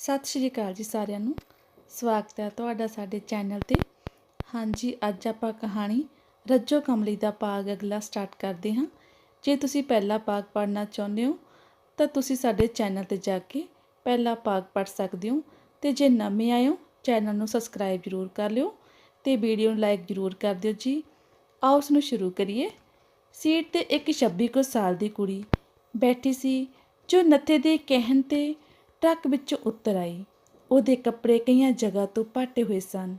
ਸਤਿ ਸ਼੍ਰੀ ਅਕਾਲ ਜੀ ਸਾਰਿਆਂ ਨੂੰ। ਸਵਾਗਤ ਹੈ ਤੁਹਾਡਾ ਸਾਡੇ ਚੈਨਲ ਤੇ। ਹਾਂਜੀ, ਅੱਜ ਆਪਾਂ ਕਹਾਣੀ ਰੱਜੋ ਕਮਲੀ ਦਾ ਭਾਗ ਅਗਲਾ ਸਟਾਰਟ ਕਰਦੇ ਹਾਂ। ਜੇ ਤੁਸੀਂ ਪਹਿਲਾ ਭਾਗ ਪੜ੍ਹਨਾ ਚਾਹੁੰਦੇ ਹੋ, ਤਾਂ ਤੁਸੀਂ ਸਾਡੇ ਚੈਨਲ ਤੇ ਜਾ ਕੇ ਪਹਿਲਾ ਭਾਗ ਪੜ੍ਹ ਸਕਦੇ ਹੋ। ਤੇ ਜੇ ਨਵੇਂ ਆਏ ਹੋ, ਚੈਨਲ ਨੂੰ ਸਬਸਕ੍ਰਾਈਬ ਜ਼ਰੂਰ ਕਰ ਲਿਓ ਤੇ ਵੀਡੀਓ ਨੂੰ ਲਾਈਕ ਜ਼ਰੂਰ ਕਰ ਦਿਓ ਜੀ। ਆਓ ਉਸ ਨੂੰ ਸ਼ੁਰੂ ਕਰੀਏ। ਸੀਟ ਤੇ ਇੱਕ 26 ਕੁ ਸਾਲ ਦੀ ਕੁੜੀ ਬੈਠੀ ਸੀ, ਜੋ ਨੱਥੇ ਦੇ ਕਹਿਣ ਤੇ ਟਰੱਕ ਵਿੱਚੋਂ ਉਤਰ ਆਈ। ਉਹਦੇ ਕੱਪੜੇ ਕਈਆਂ ਜਗ੍ਹਾ ਤੋਂ ਪਾਟੇ ਹੋਏ ਸਨ।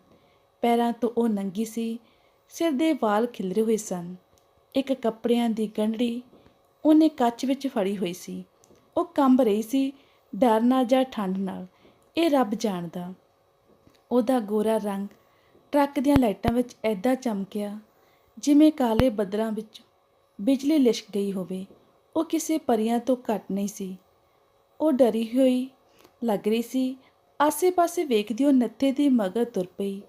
ਪੈਰਾਂ ਤੋਂ ਉਹ ਨੰਗੀ ਸੀ। ਸਿਰ ਦੇ ਵਾਲ ਖਿਲਰੇ ਹੋਏ ਸਨ। ਇੱਕ ਕੱਪੜਿਆਂ ਦੀ ਗੰਢੜੀ ਉਹਨੇ ਕੱਚ ਵਿੱਚ ਫੜੀ ਹੋਈ ਸੀ। ਉਹ ਕੰਬ ਰਹੀ ਸੀ ਡਰ ਨਾਲ ਜਾਂ ਠੰਡ ਨਾਲ। ਇਹ ਰੱਬ ਜਾਣਦਾ। ਉਹਦਾ ਗੋਰਾ ਰੰਗ ਟਰੱਕ ਦੀਆਂ ਲਾਈਟਾਂ ਵਿੱਚ ਐਦਾਂ ਚਮਕਿਆ ਜਿਵੇਂ ਕਾਲੇ ਬੱਦਲਾਂ ਵਿੱਚ ਬਿਜਲੀ ਲਿਸ਼ਕ ਗਈ ਹੋਵੇ। ਉਹ ਕਿਸੇ ਪਰੀਆਂ ਤੋਂ ਘੱਟ ਨਹੀਂ ਸੀ। ਉਹ ਡਰੀ ਹੋਈ ਲੱਗ ਰਹੀ ਸੀ। ਆਸੇ-ਪਾਸੇ ਵੇਖਦੀ ਉਹ ਨੱਥੇ ਦੀ ਮਗਰ ਤੁਰ ਪਈ।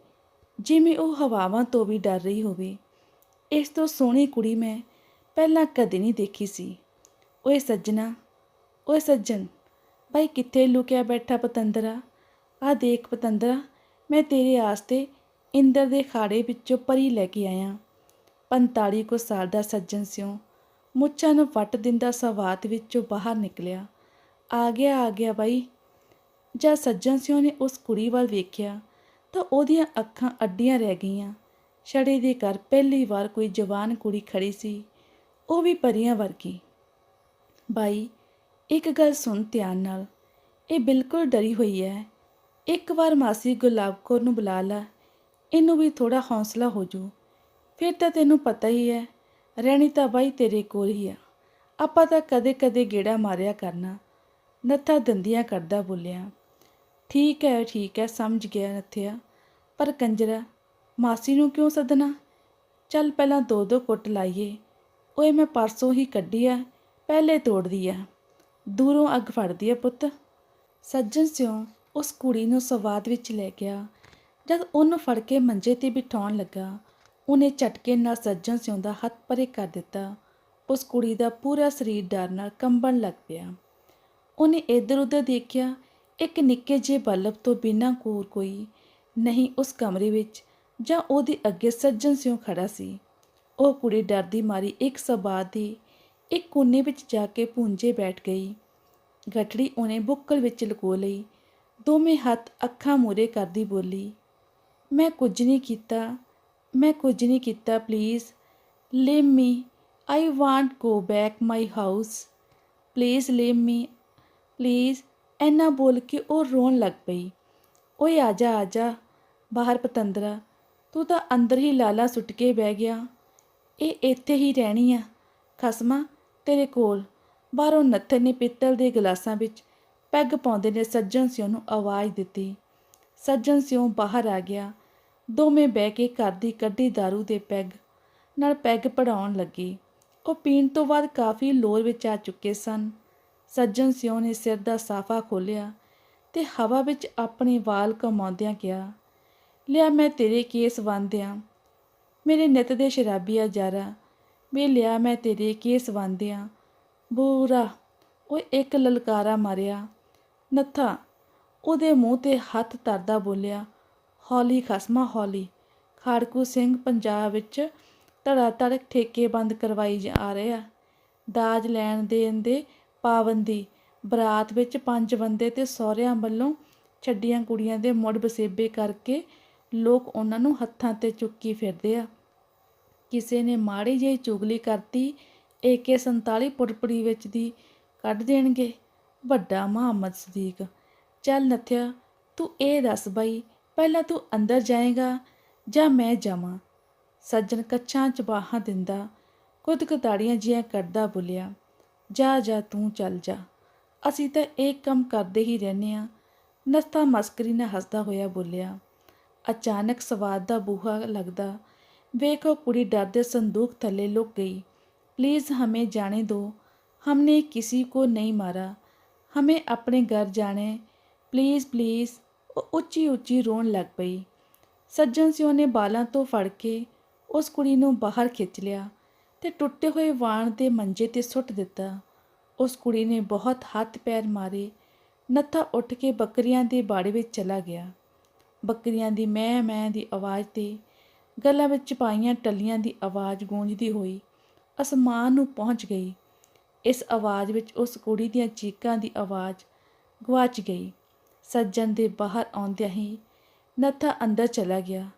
ਜਿਵੇਂ ਉਹ ਹਵਾਵਾਂ ਤੋਂ ਵੀ ਡਰ ਰਹੀ ਹੋਵੇ। ਇਸ ਤੋਂ ਸੋਹਣੀ ਕੁੜੀ ਮੈਂ ਪਹਿਲਾਂ ਕਦੇ ਨਹੀਂ ਦੇਖੀ ਸੀ। ਓਏ ਸੱਜਣਾ, ਓਏ ਸੱਜਣ ਭਾਈ ਕਿੱਥੇ ਲੁਕਿਆ ਬੈਠਾ ਪਤੰਦਰਾ? ਆ ਦੇਖ ਪਤੰਦਰਾ, ਮੈਂ ਤੇਰੇ ਆਸਤੇ ਇੰਦਰ ਦੇ ਖਾੜੇ ਵਿੱਚੋਂ ਪਰੀ ਲੈ ਕੇ ਆਇਆ। 45 ਕੋ ਸਾਲ ਦਾ ਸੱਜਣ ਸਿਓ ਮੁੱਛਾਂ ਨੂੰ ਵੱਟ ਦਿੰਦਾ ਸਵਾਤ ਵਿੱਚੋਂ ਬਾਹਰ ਨਿਕਲਿਆ। ਆ ਗਿਆ ਆ ਗਿਆ ਬਾਈ। ਜਦ ਸੱਜਣ ਸਿੰਘ ਨੇ ਉਸ ਕੁੜੀ ਵੱਲ ਵੇਖਿਆ, ਤਾਂ ਉਹਦੀਆਂ ਅੱਖਾਂ ਅੱਡੀਆਂ ਰਹਿ ਗਈਆਂ। ਛੜੇ ਦੇ ਘਰ ਪਹਿਲੀ ਵਾਰ ਕੋਈ ਜਵਾਨ ਕੁੜੀ ਖੜੀ ਸੀ, ਉਹ ਵੀ ਪਰੀਆਂ ਵਰਗੀ। ਬਾਈ, ਇੱਕ ਗੱਲ ਸੁਣ ਧਿਆਨ ਨਾਲ। ਇਹ ਬਿਲਕੁਲ ਡਰੀ ਹੋਈ ਹੈ ਇੱਕ ਵਾਰ ਮਾਸੀ ਗੁਲਾਬ ਕੌਰ ਨੂੰ ਬੁਲਾ ਲਾ। ਇਹਨੂੰ ਵੀ ਥੋੜਾ ਹੌਸਲਾ ਹੋ ਜੂ ਫਿਰ ਤਾਂ ਤੈਨੂੰ ਪਤਾ ਹੀ ਹੈ ਰਹਿਣੀ ਤਾਂ ਬਾਈ ਤੇਰੇ ਕੋਲ ਹੀ ਆ। ਆਪਾਂ ਤਾਂ ਕਦੇ-ਕਦੇ ਗੇੜਾ ਮਾਰਿਆ ਕਰਨਾ। ਨੱਥਾ ਦੰਦੀਆਂ ਕਰਦਾ ਬੋਲਿਆ, ਠੀਕ ਹੈ ਠੀਕ ਹੈ, ਸਮਝ ਗਿਆ ਨੱਥਿਆ, ਪਰ ਕੰਜਰਾ, ਮਾਸੀ ਨੂੰ ਕਿਉਂ ਸੱਦਣਾ? ਚੱਲ ਪਹਿਲਾਂ ਦੋ ਦੋ ਕੁੱਟ ਲਾਈਏ, ਓਏ ਮੈਂ ਪਰਸੋਂ ਹੀ ਕੱਢੀ ਆ, ਪਹਿਲੇ ਤੋੜਦੀ ਆ, ਦੂਰੋਂ ਅੱਗ ਫੜਦੀ ਆ ਪੁੱਤ। ਸੱਜਣ ਸਿਉ ਉਸ ਕੁੜੀ ਨੂੰ ਸਵਾਦ ਵਿੱਚ ਲੈ ਗਿਆ, ਜਦ ਉਹਨੂੰ ਫੜ ਕੇ ਮੰਜੇ ਤੇ ਬਿਠਾਉਣ ਲੱਗਾ, ਉਹਨੇ ਝਟਕੇ ਨਾਲ ਸੱਜਣ ਸਿਉ ਦਾ ਹੱਥ ਪਰੇ ਕਰ ਦਿੱਤਾ, ਉਸ ਕੁੜੀ ਦਾ ਪੂਰਾ ਸਰੀਰ ਡਰ ਨਾਲ ਕੰਬਣ ਲੱਗ ਪਿਆ। ਉਹਨੇ ਇੱਧਰ ਉੱਧਰ ਦੇਖਿਆ, ਇੱਕ ਨਿੱਕੇ ਜਿਹੇ ਬਲਬ ਤੋਂ ਬਿਨਾਂ ਹੋਰ ਕੋਈ ਨਹੀਂ ਉਸ ਕਮਰੇ ਵਿੱਚ, ਜਾਂ ਉਹਦੇ ਅੱਗੇ ਸੱਜਣ ਸਿਉ ਖੜਾ ਸੀ। ਉਹ ਕੁੜੀ ਡਰਦੀ ਮਾਰੀ ਇੱਕ ਸਬਾਦ ਦੀ ਇੱਕ ਕੋਨੇ ਵਿੱਚ ਜਾ ਕੇ ਪੁੰਜੇ ਬੈਠ ਗਈ। ਗਠੜੀ ਉਹਨੇ ਬੁੱਕਲ ਵਿੱਚ ਲੁਕੋ ਲਈ, ਦੋਵੇਂ ਹੱਥ ਅੱਖਾਂ ਮੂਰੇ ਕਰਦੀ ਬੋਲੀ, ਮੈਂ ਕੁਝ ਨਹੀਂ ਕੀਤਾ, ਮੈਂ ਕੁਝ ਨਹੀਂ ਕੀਤਾ please let me I want go back my house please let me please ਐਨਾ ਬੋਲ ਕੇ ਉਹ ਰੋਣ ਲੱਗ ਪਈ। ਓਏ ਆਜਾ ਆਜਾ ਬਾਹਰ ਪਤੰਦਰਾ, ਤੂੰ ਤਾਂ ਅੰਦਰ ਹੀ ਲਾਲਾ ਸੁੱਟ ਕੇ ਬਹਿ ਗਿਆ। ਇਹ ਇੱਥੇ ਹੀ ਰਹਿਣੀ ਆ। ਖਸਮਾ ਤੇਰੇ ਕੋਲ। ਬਾਹਰੋਂ ਨੱਥੇ ਨੇ ਪਿੱਤਲ ਦੇ ਗਲਾਸਾਂ ਵਿੱਚ ਪੈਗ ਪਾਉਂਦੇ ਨੇ ਸੱਜਣ ਸਿਉ ਨੂੰ ਆਵਾਜ਼ ਦਿੱਤੀ। ਸੱਜਣ ਸਿਉ ਬਾਹਰ ਆ ਗਿਆ। ਦੋਵੇਂ ਬਹਿ ਕੇ ਘਰ ਦੀ ਕੱਢੀ दारू ਦੇ ਪੈਗ ਨਾਲ ਪੈਗ ਪੜਾਉਣ ਲੱਗੇ। ਉਹ ਪੀਣ ਤੋਂ ਬਾਅਦ ਕਾਫੀ ਲੋਰ ਵਿੱਚ ਆ ਚੁੱਕੇ ਸਨ। ਸੱਜਣ ਸਿਉ ਨੇ ਸਿਰ ਦਾ ਸਾਫਾ ਖੋਲਿਆ ਤੇ ਹਵਾ ਵਿੱਚ ਆਪਣੇ ਵਾਲ ਕਮਾਉਂਦਿਆਂ ਕਿਹਾ, ਲਿਆ ਮੈਂ ਤੇਰੇ ਕੇਸ ਵੰਦਿਆਂ ਮੇਰੇ ਨਿਤ ਦੇ ਸ਼ਰਾਬੀਆ ਜਾਰਾ ਵੇ ਲਿਆ ਮੈਂ ਤੇਰੇ ਕੇਸ ਵੰਦਿਆਂ ਬੂਰਾ ਉਹ ਇੱਕ ਲਲਕਾਰਾ ਮਾਰਿਆ। ਨੱਥਾ, ਉਹਦੇ ਮੂੰਹ ਤੇ ਹੱਥ ਧਰਦਾ ਬੋਲਿਆ, ਹੌਲੀ ਖਸਮਾ ਹੌਲੀ, ਖਾੜਕੂ ਸਿੰਘ ਪੰਜਾਬ ਵਿੱਚ ਧੜਾ ਧੜ ਠੇਕੇ ਬੰਦ ਕਰਵਾਈ ਜਾ ਰਿਹਾ। ਦਾਜ ਲੈਣ ਦੇਣ ਦੇ ਪਾਬੰਦੀ। ਬਰਾਤ ਵਿੱਚ ਪੰਜ ਬੰਦੇ ਤੇ ਸਹੁਰਿਆਂ ਵੱਲੋਂ ਛੱਡੀਆਂ ਕੁੜੀਆਂ ਦੇ ਮੁੜ ਬਸੇਬੇ ਕਰਕੇ ਲੋਕ ਉਹਨਾਂ ਨੂੰ ਹੱਥਾਂ ਤੇ ਚੁੱਕੀ ਫਿਰਦੇ ਆ। ਕਿਸੇ ਨੇ ਮਾੜੀ ਜਿਹੀ ਚੁਗਲੀ ਕਰਤੀ, ਏਕੇ 47 ਪੁੜਪੜੀ ਵਿੱਚ ਦੀ ਕੱਢ ਦੇਣਗੇ। ਵੱਡਾ ਮੁਹੰਮਦ ਸਦੀਕ, ਚੱਲ ਨਥਿਆ, ਤੂੰ ਇਹ ਦੱਸ ਬਾਈ, ਪਹਿਲਾਂ ਤੂੰ ਅੰਦਰ ਜਾਏਗਾ ਜਾਂ ਮੈਂ ਜਾਵਾਂ? ਸੱਜਣ ਕੱਛਾਂ ਚਬਾਹਾਂ ਦਿੰਦਾ ਖੁਦਕਤਾੜੀਆਂ ਜੀਆਂ ਕਰਦਾ ਬੋਲਿਆ। ਜਾ ਜਾ ਤੂੰ ਚੱਲ ਜਾ ਅਸੀਂ ਤਾਂ ਇਹ ਕੰਮ ਕਰਦੇ ਹੀ ਰਹਿੰਦੇ ਆ ਨਸਤਾ ਮਸਕਰੀ ਨਾਲ ਹੱਸਦਾ ਹੋਇਆ ਬੋਲਿਆ ਅਚਾਨਕ ਸਵਾਦ ਦਾ ਬੂਹਾ ਲੱਗਦਾ ਵੇਖੋ ਕੁੜੀ ਡਰਦੇ ਸੰਦੂਕ ਥੱਲੇ ਲੁਕ ਗਈ प्लीज़ हमें जाने दो हमने किसी को नहीं मारा हमें अपने घर जाने प्लीज़ प्लीज़ ਉਹ ਉੱਚੀ ਉੱਚੀ ਰੋਣ ਲੱਗ ਪਈ ਸੱਜਣ ਸਿਉ ਨੇ ਬਾਲਾਂ ਤੋਂ ਫੜ ਕੇ ਉਸ ਕੁੜੀ ਨੂੰ ਬਾਹਰ ਖਿੱਚ ਲਿਆ ਤੇ ਟੁੱਟੇ ਹੋਏ ਵਾਣ ਦੇ ਮੰਜੇ ਤੇ ਸੁੱਟ ਦਿੱਤਾ। ਉਸ ਕੁੜੀ ਨੇ ਬਹੁਤ ਹੱਥ ਪੈਰ ਮਾਰੇ। ਨੱਥਾ ਉੱਠ ਕੇ ਬੱਕਰੀਆਂ ਦੇ ਬਾੜੇ ਵਿੱਚ ਚਲਾ ਗਿਆ। ਬੱਕਰੀਆਂ ਦੀ ਮੈਂ ਮੈਂ ਦੀ ਆਵਾਜ਼ ਤੇ ਗਲਾਂ ਵਿੱਚ ਪਾਈਆਂ ਟੱਲੀਆਂ ਦੀ ਆਵਾਜ਼ ਗੂੰਜਦੀ ਹੋਈ ਅਸਮਾਨ ਨੂੰ ਪਹੁੰਚ ਗਈ। ਇਸ ਆਵਾਜ਼ ਵਿੱਚ ਉਸ ਕੁੜੀ ਦੀਆਂ ਚੀਕਾਂ ਦੀ ਆਵਾਜ਼ ਗਵਾਚ ਗਈ। ਸੱਜਣ ਦੇ ਬਾਹਰ ਆਉਂਦਿਆਂ ਹੀ ਨੱਥਾ ਅੰਦਰ ਚਲਾ ਗਿਆ।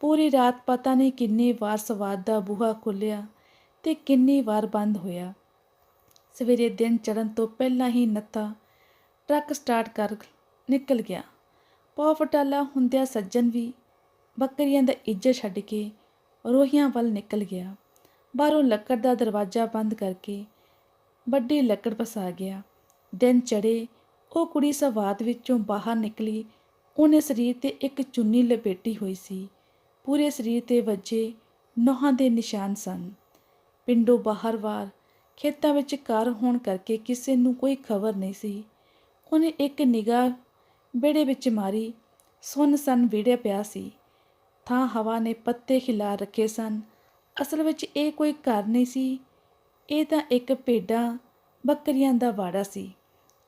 ਪੂਰੀ ਰਾਤ ਪਤਾ ਨਹੀਂ ਕਿੰਨੀ ਵਾਰ ਸਵਾਦ ਦਾ ਬੂਹਾ ਖੁੱਲਿਆ ਤੇ ਕਿੰਨੀ ਵਾਰ ਬੰਦ ਹੋਇਆ। ਸਵੇਰੇ ਦਿਨ ਚੜਨ ਤੋਂ ਪਹਿਲਾਂ ਹੀ ਨੱਥਾ ਟਰੱਕ ਸਟਾਰਟ ਕਰ ਨਿਕਲ ਗਿਆ। ਪੌ ਫਟਾਲਾ ਹੁੰਦਿਆਂ ਸੱਜਣ ਵੀ ਬੱਕਰੀਆਂ ਦਾ ਇੱਜ਼ਤ ਛੱਡ ਕੇ ਰੋਹੀਆਂ ਵੱਲ ਨਿਕਲ ਗਿਆ। ਬਾਹਰੋਂ ਲੱਕੜ ਦਾ ਦਰਵਾਜ਼ਾ ਬੰਦ ਕਰਕੇ ਵੱਡੀ ਲੱਕੜ ਪਸਾ ਗਿਆ। ਦਿਨ ਚੜੇ ਉਹ ਕੁੜੀ ਸਵਾਦ ਵਿੱਚੋਂ ਬਾਹਰ ਨਿਕਲੀ। ਉਹਨੇ ਸਰੀਰ ਤੇ ਇੱਕ ਚੁੰਨੀ ਲਪੇਟੀ ਹੋਈ ਸੀ। ਪੂਰੇ ਸਰੀਰ ਤੇ ਵੱਜੇ ਨੋਹਾਂ ਦੇ ਨਿਸ਼ਾਨ ਸਨ। ਪਿੰਡੋਂ ਬਾਹਰ ਵਾਰ, ਖੇਤਾਂ ਵਿੱਚ ਘਰ ਹੋਣ ਕਰਕੇ ਕਿਸੇ ਨੂੰ ਕੋਈ ਖਬਰ ਨਹੀਂ ਸੀ। ਉਹਨੇ ਇੱਕ ਨਿਗਾਹ ਵਿਹੜੇ ਵਿੱਚ ਮਾਰੀ। ਸੁੰਨ ਸਨ ਵਿਹੜੇ ਪਿਆ ਸੀ। ਥਾਂ ਹਵਾ ਨੇ ਪੱਤੇ ਖਿਲਾ ਰੱਖੇ ਸਨ। ਅਸਲ ਵਿੱਚ ਇਹ ਕੋਈ ਘਰ ਨਹੀਂ ਸੀ। ਇਹ ਤਾਂ ਇੱਕ ਭੇਡਾਂ, ਬੱਕਰੀਆਂ ਦਾ ਵਾੜਾ ਸੀ,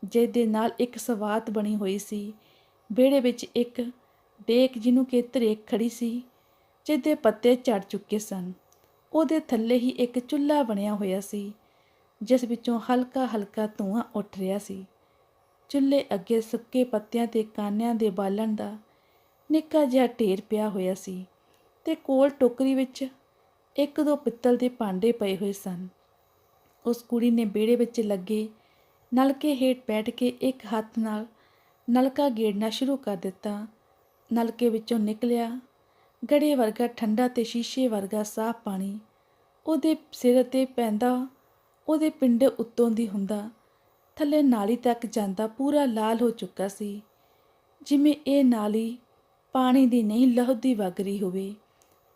ਜਿਹਦੇ ਨਾਲ ਇੱਕ ਸਵਾਤ ਬਣੀ ਹੋਈ ਸੀ। ਵਿਹੜੇ ਵਿੱਚ ਇੱਕ ਡੇਕ ਜਿਹਨੂੰ ਕਿ ਧਰੇਕ ਖੜੀ ਸੀ, ਜਿਹਦੇ ਪੱਤੇ ਝੜ ਚੁੱਕੇ ਸਨ। ਉਹਦੇ ਥੱਲੇ ਹੀ ਇੱਕ ਚੁੱਲ੍ਹਾ ਬਣਿਆ ਹੋਇਆ ਸੀ, ਜਿਸ ਵਿੱਚੋਂ ਹਲਕਾ ਹਲਕਾ ਧੂੰਆਂ ਉੱਠ ਰਿਹਾ ਸੀ। ਚੁੱਲ੍ਹੇ ਅੱਗੇ ਸੁੱਕੇ ਪੱਤਿਆਂ ਤੇ ਕਾਨਿਆਂ ਦੇ ਬਾਲਣ ਦਾ ਨਿੱਕਾ ਜਿਹਾ ਢੇਰ ਪਿਆ ਹੋਇਆ ਸੀ ਤੇ ਕੋਲ ਟੋਕਰੀ ਵਿੱਚ ਇੱਕ ਦੋ ਪਿੱਤਲ ਦੇ ਭਾਂਡੇ ਪਏ ਹੋਏ ਸਨ। ਉਸ ਕੁੜੀ ਨੇ ਵਿਹੜੇ ਵਿੱਚ ਲੱਗੇ ਨਲਕੇ ਹੇਠ ਬੈਠ ਕੇ ਇੱਕ ਹੱਥ ਨਾਲ ਨਲਕਾ ਗੇੜਨਾ ਸ਼ੁਰੂ ਕਰ ਦਿੱਤਾ। ਨਲਕੇ ਵਿੱਚੋਂ ਨਿਕਲਿਆ ਗੜੇ ਵਰਗਾ, ਠੰਡਾ ਤੇ ਸ਼ੀਸ਼ੇ ਵਰਗਾ ਸਾਫ਼ ਪਾਣੀ। ਉਹਦੇ ਸਿਰ ਤੇ ਪੈਂਦਾ, ਉਹਦੇ ਪਿੰਡ ਉੱਤੋਂ ਦੀ ਹੁੰਦਾ। ਥੱਲੇ ਨਾਲੀ ਤੱਕ ਜਾਂਦਾ, ਪੂਰਾ ਲਾਲ ਹੋ ਚੁੱਕਾ ਸੀ। ਜਿਵੇਂ ਇਹ ਨਾਲੀ ਪਾਣੀ ਦੀ ਨਹੀਂ, ਲਹੂ ਦੀ ਵਗ ਰਹੀ ਹੋਵੇ।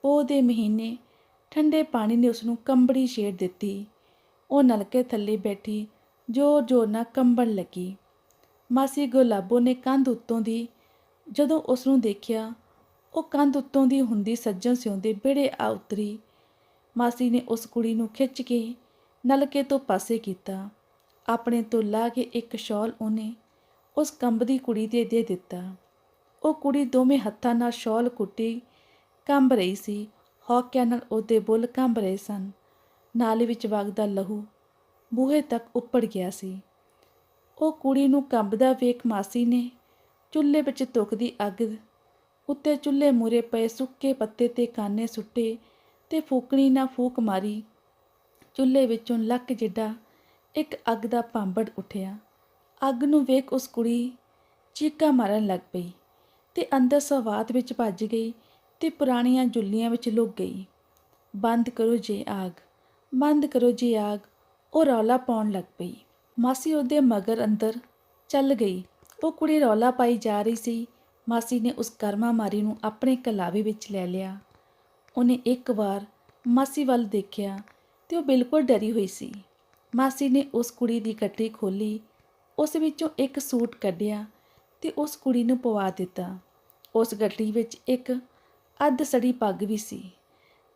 ਪੋਹ ਦੇ ਮਹੀਨੇ ਠੰਡੇ ਪਾਣੀ ਨੇ ਉਸ ਨੂੰ ਕੰਬੜੀ ਛੇੜ ਦਿੱਤੀ। ਉਹ ਨਲਕੇ ਥੱਲੇ ਬੈਠੀ ਜ਼ੋਰ ਜ਼ੋਰ ਨਾਲ ਕੰਬਣ ਲੱਗੀ। ਮਾਸੀ ਗੁਲਾਬੋ ਨੇ ਕੰਧ ਉੱਤੋਂ ਦੀ ਜਦੋਂ ਉਸ ਨੂੰ ਦੇਖਿਆ ਉਹ ਕੰਧ ਉੱਤੋਂ ਦੀ ਹੁੰਦੀ ਸੱਜਣ ਸਿਉਂਦੇ ਬਿੜੇ ਆ ਉਤਰੀ। ਮਾਸੀ ਨੇ ਉਸ ਕੁੜੀ ਨੂੰ ਖਿੱਚ ਕੇ ਨਲਕੇ ਤੋਂ ਪਾਸੇ ਕੀਤਾ। ਆਪਣੇ ਤੋਂ ਲਾ ਕੇ ਇੱਕ ਸ਼ਾਲ ਉਹਨੇ ਉਸ ਕੰਬਦੀ ਕੁੜੀ ਤੇ ਦੇ ਦਿੱਤਾ। ਉਹ ਕੁੜੀ ਦੋਵੇਂ ਹੱਥਾਂ ਨਾਲ ਸ਼ਾਲ ਕੁੱਟੀ ਕੰਬ ਰਹੀ ਸੀ। ਹੌਕਿਆਂ ਨਾਲ ਉਹਦੇ ਬੁੱਲ ਕੰਬ ਰਹੇ ਸਨ। ਨਾਲੇ ਵਿੱਚ ਵਗਦਾ ਲਹੂ ਬੂਹੇ ਤੱਕ ਉੱਪੜ ਗਿਆ ਸੀ। ਉਹ ਕੁੜੀ ਨੂੰ ਕੰਬਦਾ ਵੇਖ ਮਾਸੀ ਨੇ ਚੁੱਲ੍ਹੇ ਵਿੱਚ ਤੁਕਦੀ ਅੱਗ ਉੱਤੇ ਚੁੱਲ੍ਹੇ ਮੂਰੇ ਪਏ ਸੁੱਕੇ ਪੱਤੇ ਤੇ ਕਾਨੇ ਸੁੱਟੇ ਤੇ ਫੂਕਣੀ ਨਾ ਫੂਕ ਮਾਰੀ। ਚੁੱਲ੍ਹੇ ਵਿੱਚੋਂ ਲੱਕ ਜਿੱਡਾ ਇੱਕ ਅੱਗ ਦਾ ਭਾਂਬੜ ਉੱਠਿਆ। ਅੱਗ ਨੂੰ ਵੇਖ ਉਸ ਕੁੜੀ ਚੀਕਾ ਮਾਰਨ ਲੱਗ ਪਈ ਤੇ ਅੰਦਰ ਸਵਾਤ ਵਿੱਚ ਭੱਜ ਗਈ ਤੇ ਪੁਰਾਣੀਆਂ ਜੁੱਲੀਆਂ ਵਿੱਚ ਲੁਕ ਗਈ। ਬੰਦ ਕਰੋ ਜੇ ਆਗ, ਬੰਦ ਕਰੋ ਜੇ ਆਗ, ਉਹ ਰੌਲਾ ਪਾਉਣ ਲੱਗ ਪਈ। ਮਾਸੀ ਉਹਦੇ ਮਗਰ ਅੰਦਰ ਚੱਲ ਗਈ। ਉਹ ਕੁੜੀ ਰੌਲਾ ਪਾਈ ਜਾ ਰਹੀ ਸੀ ਮਾਸੀ ਨੇ ਉਸ ਕਰਮਾ ਮਾਰੀ ਨੂੰ ਆਪਣੇ ਕਲਾਵੇ ਵਿੱਚ ਲੈ ਲਿਆ। ਉਹਨੇ ਇੱਕ ਵਾਰ ਮਾਸੀ ਵੱਲ ਦੇਖਿਆ ਤੇ ਉਹ ਬਿਲਕੁਲ ਡਰੀ ਹੋਈ ਸੀ। ਮਾਸੀ ਨੇ ਉਸ ਕੁੜੀ ਦੀ ਗੱਠੜੀ ਖੋਲੀ ਉਸ ਵਿੱਚੋਂ ਇੱਕ ਸੂਟ ਕੱਢਿਆ ਤੇ ਉਸ ਕੁੜੀ ਨੂੰ ਪਵਾ ਦਿੱਤਾ। ਉਸ ਗੱਠੜੀ ਵਿੱਚ ਇੱਕ ਅੱਧ ਸੜੀ ਪੱਗ ਵੀ ਸੀ।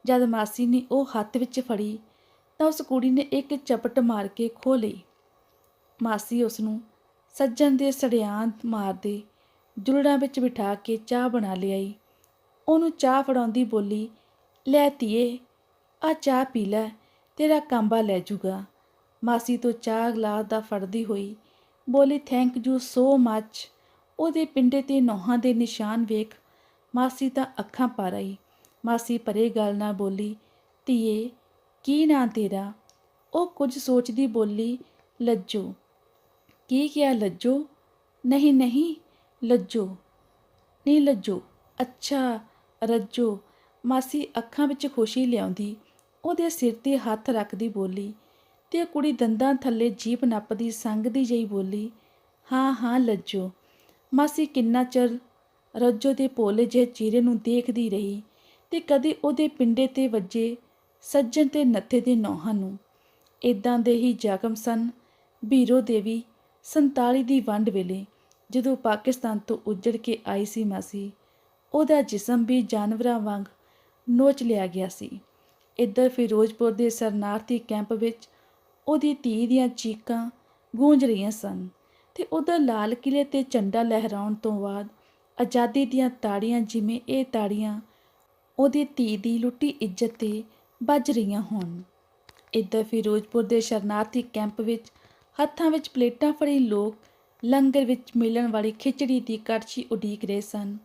ਜਦ ਮਾਸੀ ਨੇ ਉਹ ਹੱਥ ਵਿੱਚ ਫੜੀ ਤਾਂ ਉਸ ਕੁੜੀ ਨੇ ਇੱਕ ਚਪਟ ਮਾਰ ਕੇ ਖੋ ਲਈ। ਮਾਸੀ ਉਸ ਨੂੰ ਸੱਜਣ ਦੇ ਸੜਿਆਂ ਮਾਰਦੇ ਜੁਲੜਾਂ ਵਿੱਚ ਬਿਠਾ ਕੇ ਚਾਹ ਬਣਾ ਲਿਆਈ। ਉਹਨੂੰ ਚਾਹ ਫੜਾਉਂਦੀ ਬੋਲੀ, ਲੈ ਧੀਏ, ਆ ਚਾਹ ਪੀ ਲੈ, ਤੇਰਾ ਕਾਂਬਾ ਲੈ ਜੂਗਾ। ਮਾਸੀ ਤੋਂ ਚਾਹ ਗਲਾਸ ਦਾ ਫੜਦੀ ਹੋਈ ਬੋਲੀ ਥੈਂਕ ਯੂ ਸੋ ਮੱਚ ਉਹਦੇ ਪਿੰਡੇ ਤੇ ਨੋਹਾਂ ਦੇ ਨਿਸ਼ਾਨ ਵੇਖ ਮਾਸੀ ਤਾਂ ਅੱਖਾਂ ਪਾ ਰਹੀ ਮਾਸੀ ਪਰੇ ਗੱਲ ਨਾ ਬੋਲੀ, ਧੀਏ, ਕੀ ਨਾਂ ਤੇਰਾ? ਉਹ ਕੁਝ ਸੋਚਦੀ ਬੋਲੀ, ਲੱਜੋ। ਕੀ ਕਿਹਾ ਲੱਜੋ? ਨਹੀਂ ਨਹੀਂ। ਲੱਜੋ। ਨਹੀਂ ਲੱਜੋ। ਅੱਛਾ, ਰੱਜੋ। ਮਾਸੀ ਅੱਖਾਂ ਵਿੱਚ ਖੁਸ਼ੀ ਲਿਆਉਂਦੀ। ਉਹਦੇ ਸਿਰ ਤੇ ਹੱਥ ਰੱਖਦੀ ਬੋਲੀ ਤੇ ਕੁੜੀ ਦੰਦਾਂ ਥੱਲੇ ਜੀਪ ਨੱਪਦੀ, ਸੰਗਦੀ ਜਈ ਬੋਲੀ, ਹਾਂ ਹਾਂ, ਲੱਜੋ। ਮਾਸੀ ਕਿੰਨਾ ਚਿਰ ਰੱਜੋ ਦੇ ਪੋਲੇ ਜਿਹੇ ਚਿਹਰੇ ਨੂੰ ਦੇਖਦੀ ਰਹੀ ਤੇ ਕਦੇ ਉਹਦੇ ਪਿੰਡੇ ਤੇ ਵੱਜੇ ਸੱਜਣ ਤੇ ਨੱਥੇ ਦੇ ਨੌਹਾਂ ਨੂੰ। ਇਦਾਂ ਦੇ ਹੀ ਜ਼ਖਮ ਸਨ। ਬੀਰੋ ਦੇਵੀ 47 ਦੀ ਵੰਡ ਵੇਲੇ ਜਦੋਂ ਪਾਕਿਸਤਾਨ ਤੋਂ ਉੱਜੜ ਕੇ ਆਈ ਸੀ ਮਾਸੀ, ਉਹਦਾ ਜਿਸਮ ਵੀ ਜਾਨਵਰਾਂ ਵਾਂਗ ਨੋਚ ਲਿਆ ਗਿਆ ਸੀ। ਇੱਧਰ ਫਿਰੋਜ਼ਪੁਰ ਦੇ ਸਰਨਾਰਥੀ ਕੈਂਪ ਵਿੱਚ ਉਹਦੀ ਧੀ ਦੀਆਂ ਚੀਕਾਂ ਗੂੰਜ ਰਹੀਆਂ ਸਨ ਤੇ ਉਧਰ ਲਾਲ ਕਿਲੇ ਤੇ ਝੰਡਾ ਲਹਿਰਾਉਣ ਤੋਂ ਬਾਅਦ ਆਜ਼ਾਦੀ ਦੀਆਂ ਤਾੜੀਆਂ ਜਿਵੇਂ ਇਹ ਤਾੜੀਆਂ ਉਹਦੀ ਧੀ ਦੀ ਲੁੱਟੀ ਇੱਜ਼ਤ ਤੇ ਵੱਜ ਰਹੀਆਂ ਹੋਣ। ਇੱਧਰ ਫਿਰੋਜ਼ਪੁਰ ਦੇ ਸ਼ਰਨਾਰਥੀ ਕੈਂਪ ਵਿੱਚ ਹੱਥਾਂ ਵਿੱਚ ਪਲੇਟਾਂ ਫੜੀ ਲੋਕ ਲੰਗਰ ਵਿੱਚ ਮਿਲਣ ਵਾਲੀ ਖਿਚੜੀ ਦੀ ਕੜਛੀ ਉਡੀਕ ਰਹੇ ਸਨ।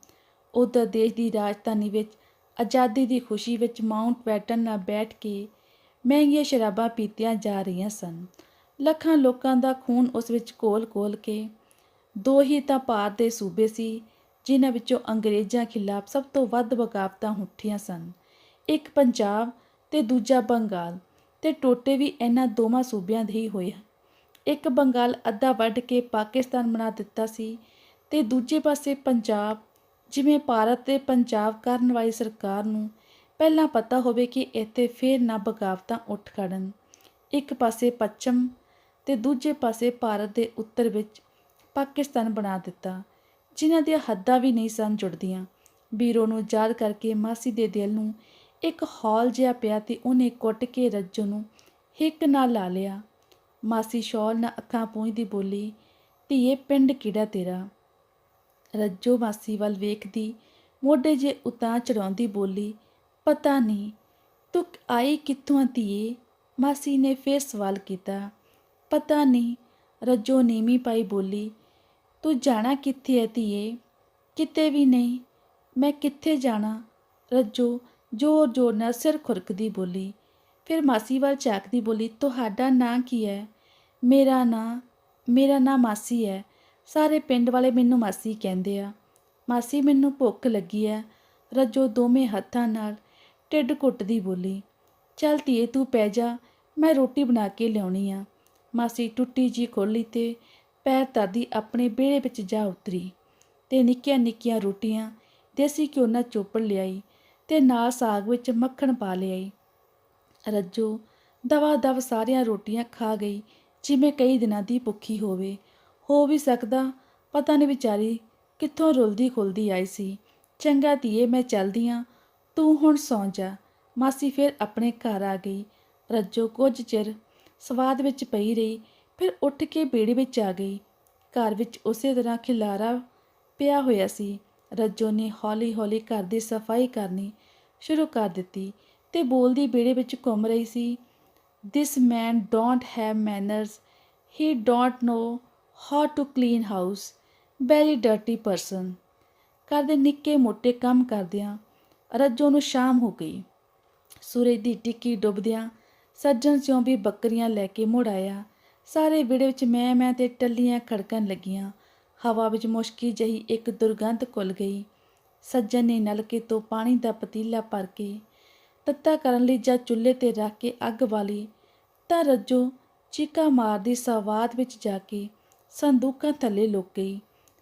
ਉਧਰ ਦੇਸ਼ ਦੀ ਰਾਜਧਾਨੀ ਵਿੱਚ ਆਜ਼ਾਦੀ ਦੀ ਖੁਸ਼ੀ ਵਿੱਚ ਮਾਊਂਟ ਬੈਟਨ ਨਾਲ ਬੈਠ ਕੇ ਮਹਿੰਗੀਆਂ ਸ਼ਰਾਬਾਂ ਪੀਤੀਆਂ ਜਾ ਰਹੀਆਂ ਸਨ। ਲੱਖਾਂ ਲੋਕਾਂ ਦਾ ਖੂਨ ਉਸ ਵਿੱਚ ਕੋਲ-ਕੋਲ ਕੇ। ਦੋ ਹੀ ਤਾਂ ਭਾਰਤ ਦੇ ਸੂਬੇ ਸੀ, ਜਿਨ੍ਹਾਂ ਵਿੱਚੋਂ ਅੰਗਰੇਜ਼ਾਂ ਖਿਲਾਫ ਸਭ ਤੋਂ ਵੱਧ ਬਗਾਵਤਾਂ ਉੱਠੀਆਂ ਸਨ। ਇੱਕ ਪੰਜਾਬ ਤੇ ਦੂਜਾ ਬੰਗਾਲ। ਤੇ ਟੋਟੇ ਵੀ ਇਹਨਾਂ ਦੋਵਾਂ ਸੂਬਿਆਂ ਦੇ ਹੀ ਹੋਏ ਇੱਕ ਬੰਗਾਲ ਅੱਧਾ ਵੱਢ ਕੇ ਪਾਕਿਸਤਾਨ ਬਣਾ ਦਿੱਤਾ ਸੀ ਤੇ ਦੂਜੇ ਪਾਸੇ ਪੰਜਾਬ, ਜਿਵੇਂ ਭਾਰਤ ਤੇ ਪੰਜਾਬ ਕਰਨ ਵਾਲੀ ਸਰਕਾਰ ਨੂੰ ਪਹਿਲਾਂ ਪਤਾ ਹੋਵੇ ਕਿ ਇੱਥੇ ਫੇਰ ਨਾ ਬਗਾਵਤਾਂ ਉੱਠ ਖੜਨ ਇੱਕ ਪਾਸੇ ਪੱਛਮ ਤੇ ਦੂਜੇ ਪਾਸੇ ਭਾਰਤ ਦੇ ਉੱਤਰ ਵਿੱਚ ਪਾਕਿਸਤਾਨ ਬਣਾ ਦਿੱਤਾ, ਜਿਨ੍ਹਾਂ ਦੀਆਂ ਹੱਦਾਂ ਵੀ ਨਹੀਂ ਸਨ ਜੁੜਦੀਆਂ। ਬੀਰੋ ਨੂੰ ਯਾਦ ਕਰਕੇ ਮਾਸੀ ਦੇ ਦਿਲ ਨੂੰ ਇੱਕ ਹੌਲ ਜਿਹਾ ਪਿਆ ਤੇ ਉਹਨੇ ਕੁੱਟ ਕੇ ਰੱਜੋ ਨੂੰ ਹਿੱਕ ਨਾਲ ਲਾ ਲਿਆ। ਮਾਸੀ ਸ਼ੌਲ ਨਾਲ ਅੱਖਾਂ ਪੂੰਝਦੀ ਬੋਲੀ, ਧੀਏ, ਪਿੰਡ ਕਿਹੜਾ ਤੇਰਾ? ਰੱਜੋ ਮਾਸੀ ਵੱਲ ਵੇਖਦੀ, ਮੋਢੇ ਜੇ ਉਤਾਂ ਚੜਾਉਂਦੀ ਬੋਲੀ, ਪਤਾ ਨਹੀਂ, ਤੂੰ ਆਈ ਕਿੱਥੋਂ ਆ ਧੀਏ? ਮਾਸੀ ਨੇ ਫੇਰ ਸਵਾਲ ਕੀਤਾ, ਪਤਾ ਨਹੀਂ। ਰੱਜੋ ਨੀਮੀ ਪਾਈ ਬੋਲੀ, ਤੂੰ ਜਾਣਾ ਕਿੱਥੇ ਹੈ ਧੀਏ? ਕਿਤੇ ਵੀ ਨਹੀਂ, ਮੈਂ ਕਿੱਥੇ ਜਾਣਾ? ਰੱਜੋ ਜ਼ੋਰ ਜ਼ੋਰ ਨਾਲ ਸਿਰ ਖੁਰਕਦੀ ਬੋਲੀ ਫਿਰ ਮਾਸੀ ਵੱਲ ਝਾਕਦੀ ਬੋਲੀ, ਤੁਹਾਡਾ ਨਾਂ ਕੀ ਹੈ? ਮੇਰਾ ਨਾਂ ਮੇਰਾ ਨਾਂ ਮਾਸੀ ਹੈ। ਸਾਰੇ ਪਿੰਡ ਵਾਲੇ ਮੈਨੂੰ ਮਾਸੀ ਕਹਿੰਦੇ ਆ। ਮਾਸੀ ਮੈਨੂੰ ਭੁੱਖ ਲੱਗੀ ਹੈ। ਰੱਜੋ ਦੋਵੇਂ ਹੱਥਾਂ ਨਾਲ ਢਿੱਡ ਘੁੱਟਦੀ ਬੋਲੀ, ਚੱਲ ਧੀਏ, ਤੂੰ ਪੈ ਜਾ, ਮੈਂ ਰੋਟੀ ਬਣਾ ਕੇ ਲਿਆਉਣੀ ਆ। ਮਾਸੀ ਟੁੱਟੀ ਜੀ ਖੋਲੀ ਤੇ ਪੈਰ ਧਰਦੀ ਆਪਣੇ ਵਿਹੜੇ ਵਿੱਚ ਜਾ ਉਤਰੀ ਤੇ ਨਿੱਕੀਆਂ ਨਿੱਕੀਆਂ ਰੋਟੀਆਂ, ਦੇਸੀ ਘਿਓ ਨਾਲ ਚੋਪੜ ਲਿਆਈ ਤੇ ਨਾਲ ਸਾਗ ਵਿੱਚ ਮੱਖਣ ਪਾ ਲਿਆਈ। ਰੱਜੋ, ਦਵਾ ਦਵ ਸਾਰੀਆਂ ਰੋਟੀਆਂ ਖਾ ਗਈ, ਜਿਵੇਂ ਕਈ ਦਿਨਾਂ ਦੀ ਭੁੱਖੀ ਹੋਵੇ। ਹੋ ਵੀ ਸਕਦਾ, ਪਤਾ ਨਹੀਂ ਵਿਚਾਰੀ ਕਿੱਥੋਂ ਰੁਲਦੀ ਖੁਲਦੀ ਆਈ ਸੀ। ਚੰਗਾ ਧੀਏ, ਮੈਂ ਚੱਲਦੀ ਆਂ, ਤੂੰ ਹੁਣ ਸੌਂ ਜਾ। ਮਾਸੀ ਫਿਰ ਆਪਣੇ ਘਰ ਆ ਗਈ। ਰੱਜੋ, ਕੁਝ ਚਿਰ ਸਵਾਦ ਵਿੱਚ ਪਈ ਰਹੀ, ਫਿਰ ਉੱਠ ਕੇ ਬੇੜੇ ਵਿੱਚ ਆ ਗਈ। ਘਰ ਵਿੱਚ ਉਸੇ ਤਰ੍ਹਾਂ ਖਿਲਾਰਾ ਪਿਆ ਹੋਇਆ ਸੀ। ਰੱਜੋ ਨੇ ਹੌਲੀ-ਹੌਲੀ ਘਰ ਦੀ ਸਫ਼ਾਈ ਕਰਨੀ ਸ਼ੁਰੂ ਕਰ ਦਿੱਤੀ। ਤੇ ਬੋਲਦੀ ਬੇੜੇ ਵਿੱਚ ਘੁੰਮ ਰਹੀ ਸੀ। This man don't have manners he don't know how to clean house very dirty person ਦੇ ਨਿੱਕੇ ਮੋਟੇ ਕੰਮ ਕਰਦਿਆਂ ਰੱਜੋ ਨੂੰ ਸ਼ਾਮ ਹੋ ਗਈ। ਸੂਰਜ ਦੀ ਟਿੱਕੀ ਡੁੱਬਦਿਆਂ ਸੱਜਣ ਸਿਉਂ ਵੀ ਬੱਕਰੀਆਂ ਲੈ ਕੇ ਮੁੜ ਆਇਆ। ਸਾਰੇ ਵਿੜੇ ਵਿੱਚ ਮੈਂ ਮੈਂ ਤੇ ਟੱਲੀਆਂ ਖੜਕਣ ਲੱਗੀਆਂ। ਹਵਾ ਵਿੱਚ ਮੁਸ਼ਕੀ ਜਹੀ ਇੱਕ ਦੁਰਗੰਧ ਘੁਲ ਗਈ। ਸੱਜਣ ਨੇ ਨਲਕੇ ਤੋਂ ਪਾਣੀ ਦਾ ਪਤੀਲਾ ਭਰ ਕੇ ਤੱਤਾ ਕਰਨ ਲਈ ਜਾਂ ਚੁੱਲ੍ਹੇ ਤੇ ਰੱਖ ਕੇ ਅੱਗ ਬਾਲੀ, ਤਾਂ ਰੱਜੋ ਚੀਕਾ ਮਾਰਦੀ ਸਵਾਦ ਵਿੱਚ ਜਾ ਕੇ ਸੰਦੂਕਾਂ ਥੱਲੇ ਲੁਕ ਗਈ।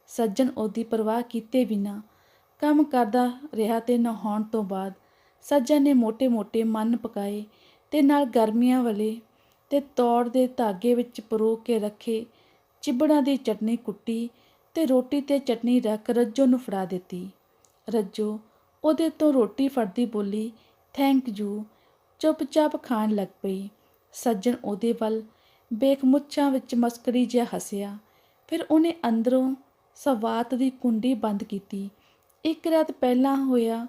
ਸੱਜਣ ਉਹਦੀ ਪਰਵਾਹ ਕੀਤੇ ਬਿਨਾ ਕੰਮ ਕਰਦਾ ਰਿਹਾ ਤੇ ਨਹਾਉਣ ਤੋਂ ਬਾਅਦ ਸੱਜਣ ਨੇ ਮੋٹے-ਮੋٹے ਮਨ ਪਕਾਏ ਤੇ ਨਾਲ ਗਰਮੀਆਂ ਵਾਲੇ ਤੇ ਤੌੜ ਦੇ ਧਾਗੇ ਵਿੱਚ ਪਰੋ ਕੇ ਰੱਖੇ, ਚਿਬੜਾਂ ਦੀ ਚਟਨੀ ਕੁੱਟੀ ਤੇ ਰੋਟੀ ਤੇ ਚਟਨੀ ਰੱਖ ਰੱਜੋ ਨੂੰ ਫੜਾ ਦਿੱਤੀ। ਰੱਜੋ ਉਹਦੇ ਤੋਂ ਰੋਟੀ ਫੜਦੀ ਬੋਲੀ ਥੈਂਕ ਯੂ। ਚੁੱਪਚਾਪ ਖਾਣ ਲੱਗ ਪਈ। ਸੱਜਣ ਉਹਦੇ ਵੱਲ ਬੇਖਮੁੱਛਾਂ ਵਿੱਚ ਮਸਕਰੀ ਜਿਹਾ ਹੱਸਿਆ। ਫਿਰ ਉਹਨੇ ਅੰਦਰੋਂ ਸਵਾਤ ਦੀ ਕੁੰਡੀ ਬੰਦ ਕੀਤੀ। ਇੱਕ ਰਾਤ ਪਹਿਲਾਂ ਹੋਇਆ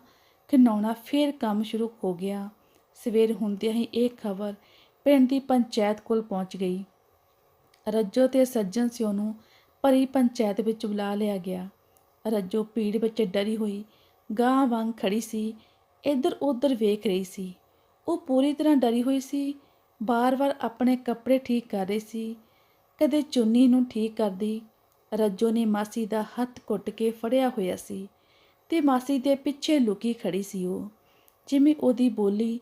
ਖਿਨੌਣਾ ਫੇਰ ਕੰਮ ਸ਼ੁਰੂ ਹੋ ਗਿਆ। ਸਵੇਰ ਹੁੰਦਿਆਂ ਹੀ ਇਹ ਖਬਰ ਪਿੰਡ ਦੀ ਪੰਚਾਇਤ ਕੋਲ ਪਹੁੰਚ ਗਈ। ਰੱਜੋ ਤੇ ਸੱਜਣ ਸਿਓ ਨੂੰ ਭਰੀ ਪੰਚਾਇਤ ਵਿੱਚ ਬੁਲਾ ਲਿਆ ਗਿਆ। ਰੱਜੋ ਭੀੜ ਵਿੱਚ ਡਰੀ ਹੋਈ ਗਾਂ ਵਾਂਗ ਖੜੀ ਸੀ। ਇੱਧਰ ਉੱਧਰ ਵੇਖ ਰਹੀ ਸੀ। ਉਹ ਪੂਰੀ ਤਰ੍ਹਾਂ ਡਰੀ ਹੋਈ ਸੀ। ਬਾਰ-ਬਾਰ ਆਪਣੇ ਕੱਪੜੇ ਠੀਕ ਕਰ ਰਹੀ ਸੀ। ਕਦੇ ਚੁੰਨੀ ਨੂੰ ਠੀਕ ਕਰਦੀ। ਰੱਜੋ ਨੇ ਮਾਸੀ ਦਾ ਹੱਥ ਘੁੱਟ ਕੇ ਫੜਿਆ ਹੋਇਆ ਸੀ ਤੇ ਮਾਸੀ ਦੇ ਪਿੱਛੇ ਲੁਕੀ ਖੜੀ ਸੀ ਉਹ। ਜਿਵੇਂ ਉਹਦੀ ਬੋਲੀ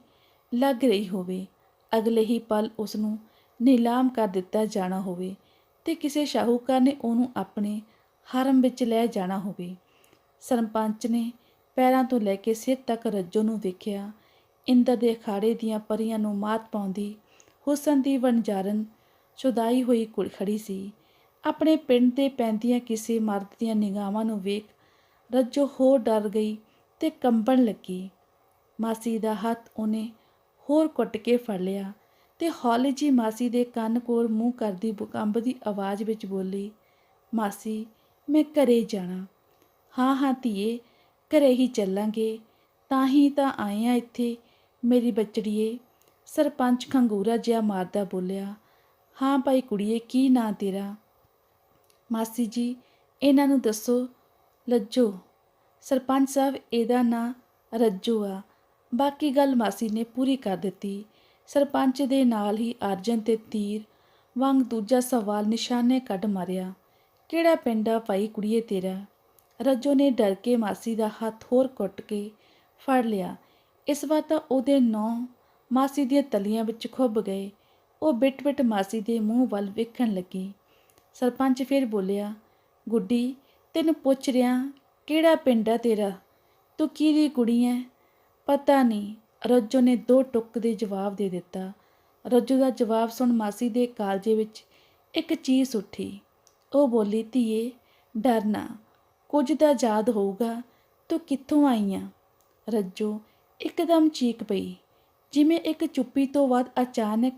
ਲੱਗ ਰਹੀ ਹੋਵੇ। ਅਗਲੇ ਹੀ ਪਲ ਉਸ ਨੂੰ ਨਿਲਾਮ ਕਰ ਦਿੱਤਾ ਜਾਣਾ ਹੋਵੇ ਤੇ ਕਿਸੇ ਸ਼ਾਹੂਕਾਰ ਨੇ ਉਹਨੂੰ ਆਪਣੇ ਹਰਮ ਵਿੱਚ ਲੈ ਜਾਣਾ ਹੋਵੇ। ਸਰਪੰਚ ਨੇ ਪੈਰਾਂ ਤੋਂ ਲੈ ਕੇ ਸਿਰ ਤੱਕ ਰੱਜੋ ਨੂੰ ਵੇਖਿਆ। ਇੰਦਰ ਦੇ ਅਖਾੜੇ ਦੀਆਂ ਪਰੀਆਂ ਨੂੰ ਮਾਤ ਪਾਉਂਦੀ ਹੁਸਨ ਦੀ ਵਣਜਾਰਨ ਸ਼ੁਦਾਈ ਹੋਈ ਕੁੜ ਖੜੀ ਸੀ। ਆਪਣੇ ਪਿੰਡ 'ਤੇ ਪੈਂਦੀਆਂ ਕਿਸੇ ਮਰਦ ਦੀਆਂ ਨਿਗਾਹਾਂ ਨੂੰ ਵੇਖ ਰੱਜੋ ਹੋਰ ਡਰ ਗਈ ਤੇ ਕੰਬਣ ਲੱਗੀ। ਮਾਸੀ ਦਾ ਹੱਥ ਉਹਨੇ ਹੋਰ ਕੁੱਟ ਕੇ ਫੜ ਲਿਆ ਤੇ ਹੌਲੀ ਜੀ ਮਾਸੀ ਦੇ ਕੰਨ ਕੋਲ ਮੂੰਹ ਕਰਦੀ ਕੰਬਦੀ ਆਵਾਜ਼ ਵਿੱਚ ਬੋਲੀ, ਮਾਸੀ, ਮੈਂ ਘਰੇ ਜਾਣਾ। ਹਾਂ ਹਾਂ, ਧੀਏ ਘਰੇ ਹੀ ਚੱਲਾਂਗੇ। ਤਾਂ ਹੀ ਤਾਂ ਆਏ ਆ ਇੱਥੇ। ਮੇਰੀ ਬੱਚੜੀਏ, ਸਰਪੰਚ ਖੰਗੂਰਾ ਜਿਹਾ ਮਾਰਦਾ ਬੋਲਿਆ, ਹਾਂ ਭਾਈ ਕੁੜੀਏ, ਕੀ ਨਾਂ ਤੇਰਾ? ਮਾਸੀ ਜੀ, ਇਹਨਾਂ ਨੂੰ ਦੱਸੋ, ਲੱਜੋ। ਸਰਪੰਚ ਸਾਹਿਬ, ਇਹਦਾ ਨਾਂ ਰੱਜੋ ਆ। ਬਾਕੀ ਗੱਲ ਮਾਸੀ ਨੇ ਪੂਰੀ ਕਰ ਦਿੱਤੀ। ਸਰਪੰਚ ਦੇ ਨਾਲ ਹੀ ਅਰਜਨ ਤੇ ਤੀਰ ਵਾਂਗ ਦੂਜਾ ਸਵਾਲ ਨਿਸ਼ਾਨੇ ਕੱਢ ਮਾਰਿਆ, ਕਿਹੜਾ ਪਿੰਡ ਆ ਭਾਈ ਕੁੜੀਏ ਤੇਰਾ? ਰੱਜੋ ਨੇ ਡਰ ਕੇ ਮਾਸੀ ਦਾ ਹੱਥ ਹੋਰ ਕੁੱਟ ਕੇ ਫੜ ਲਿਆ। ਇਸ ਵਾਰ ਤਾਂ ਉਹਦੇ ਨੌ ਮਾਸੀ ਦੀਆਂ ਤਲੀਆਂ ਵਿੱਚ ਖੁੱਭ ਗਏ। ਉਹ ਬਿਟ-ਬਿਟ ਮਾਸੀ ਦੇ ਮੂੰਹ ਵੱਲ ਵੇਖਣ ਲੱਗੀ। ਸਰਪੰਚ ਫਿਰ ਬੋਲਿਆ, ਗੁੱਡੀ, ਤੈਨੂੰ ਪੁੱਛ ਰਿਆਂ ਕਿਹੜਾ ਪਿੰਡ ਆ ਤੇਰਾ? ਤੂੰ ਕਿਹਦੀ ਕੁੜੀ ਐ? ਪਤਾ ਨਹੀਂ। ਰੱਜੋ ਨੇ ਦੋ ਟੁੱਕ ਦੇ ਜਵਾਬ ਦੇ ਦਿੱਤਾ। ਰੱਜੋ ਦਾ ਜਵਾਬ ਸੁਣ ਮਾਸੀ ਦੇ ਕਾਲਜੇ ਵਿੱਚ ਇੱਕ ਚੀਜ਼ ਉੱਠੀ। ਉਹ ਬੋਲੀ, ਧੀਏ ਡਰਨਾ ਕੁਝ ਤਾਂ ਯਾਦ ਹੋਊਗਾ, ਤੂੰ ਕਿੱਥੋਂ ਆਈ ਆਂ? ਰੱਜੋ, ਇੱਕਦਮ ਚੀਕ ਪਈ। ਜਿਵੇਂ ਇੱਕ ਚੁੱਪੀ ਤੋਂ ਬਾਅਦ ਅਚਾਨਕ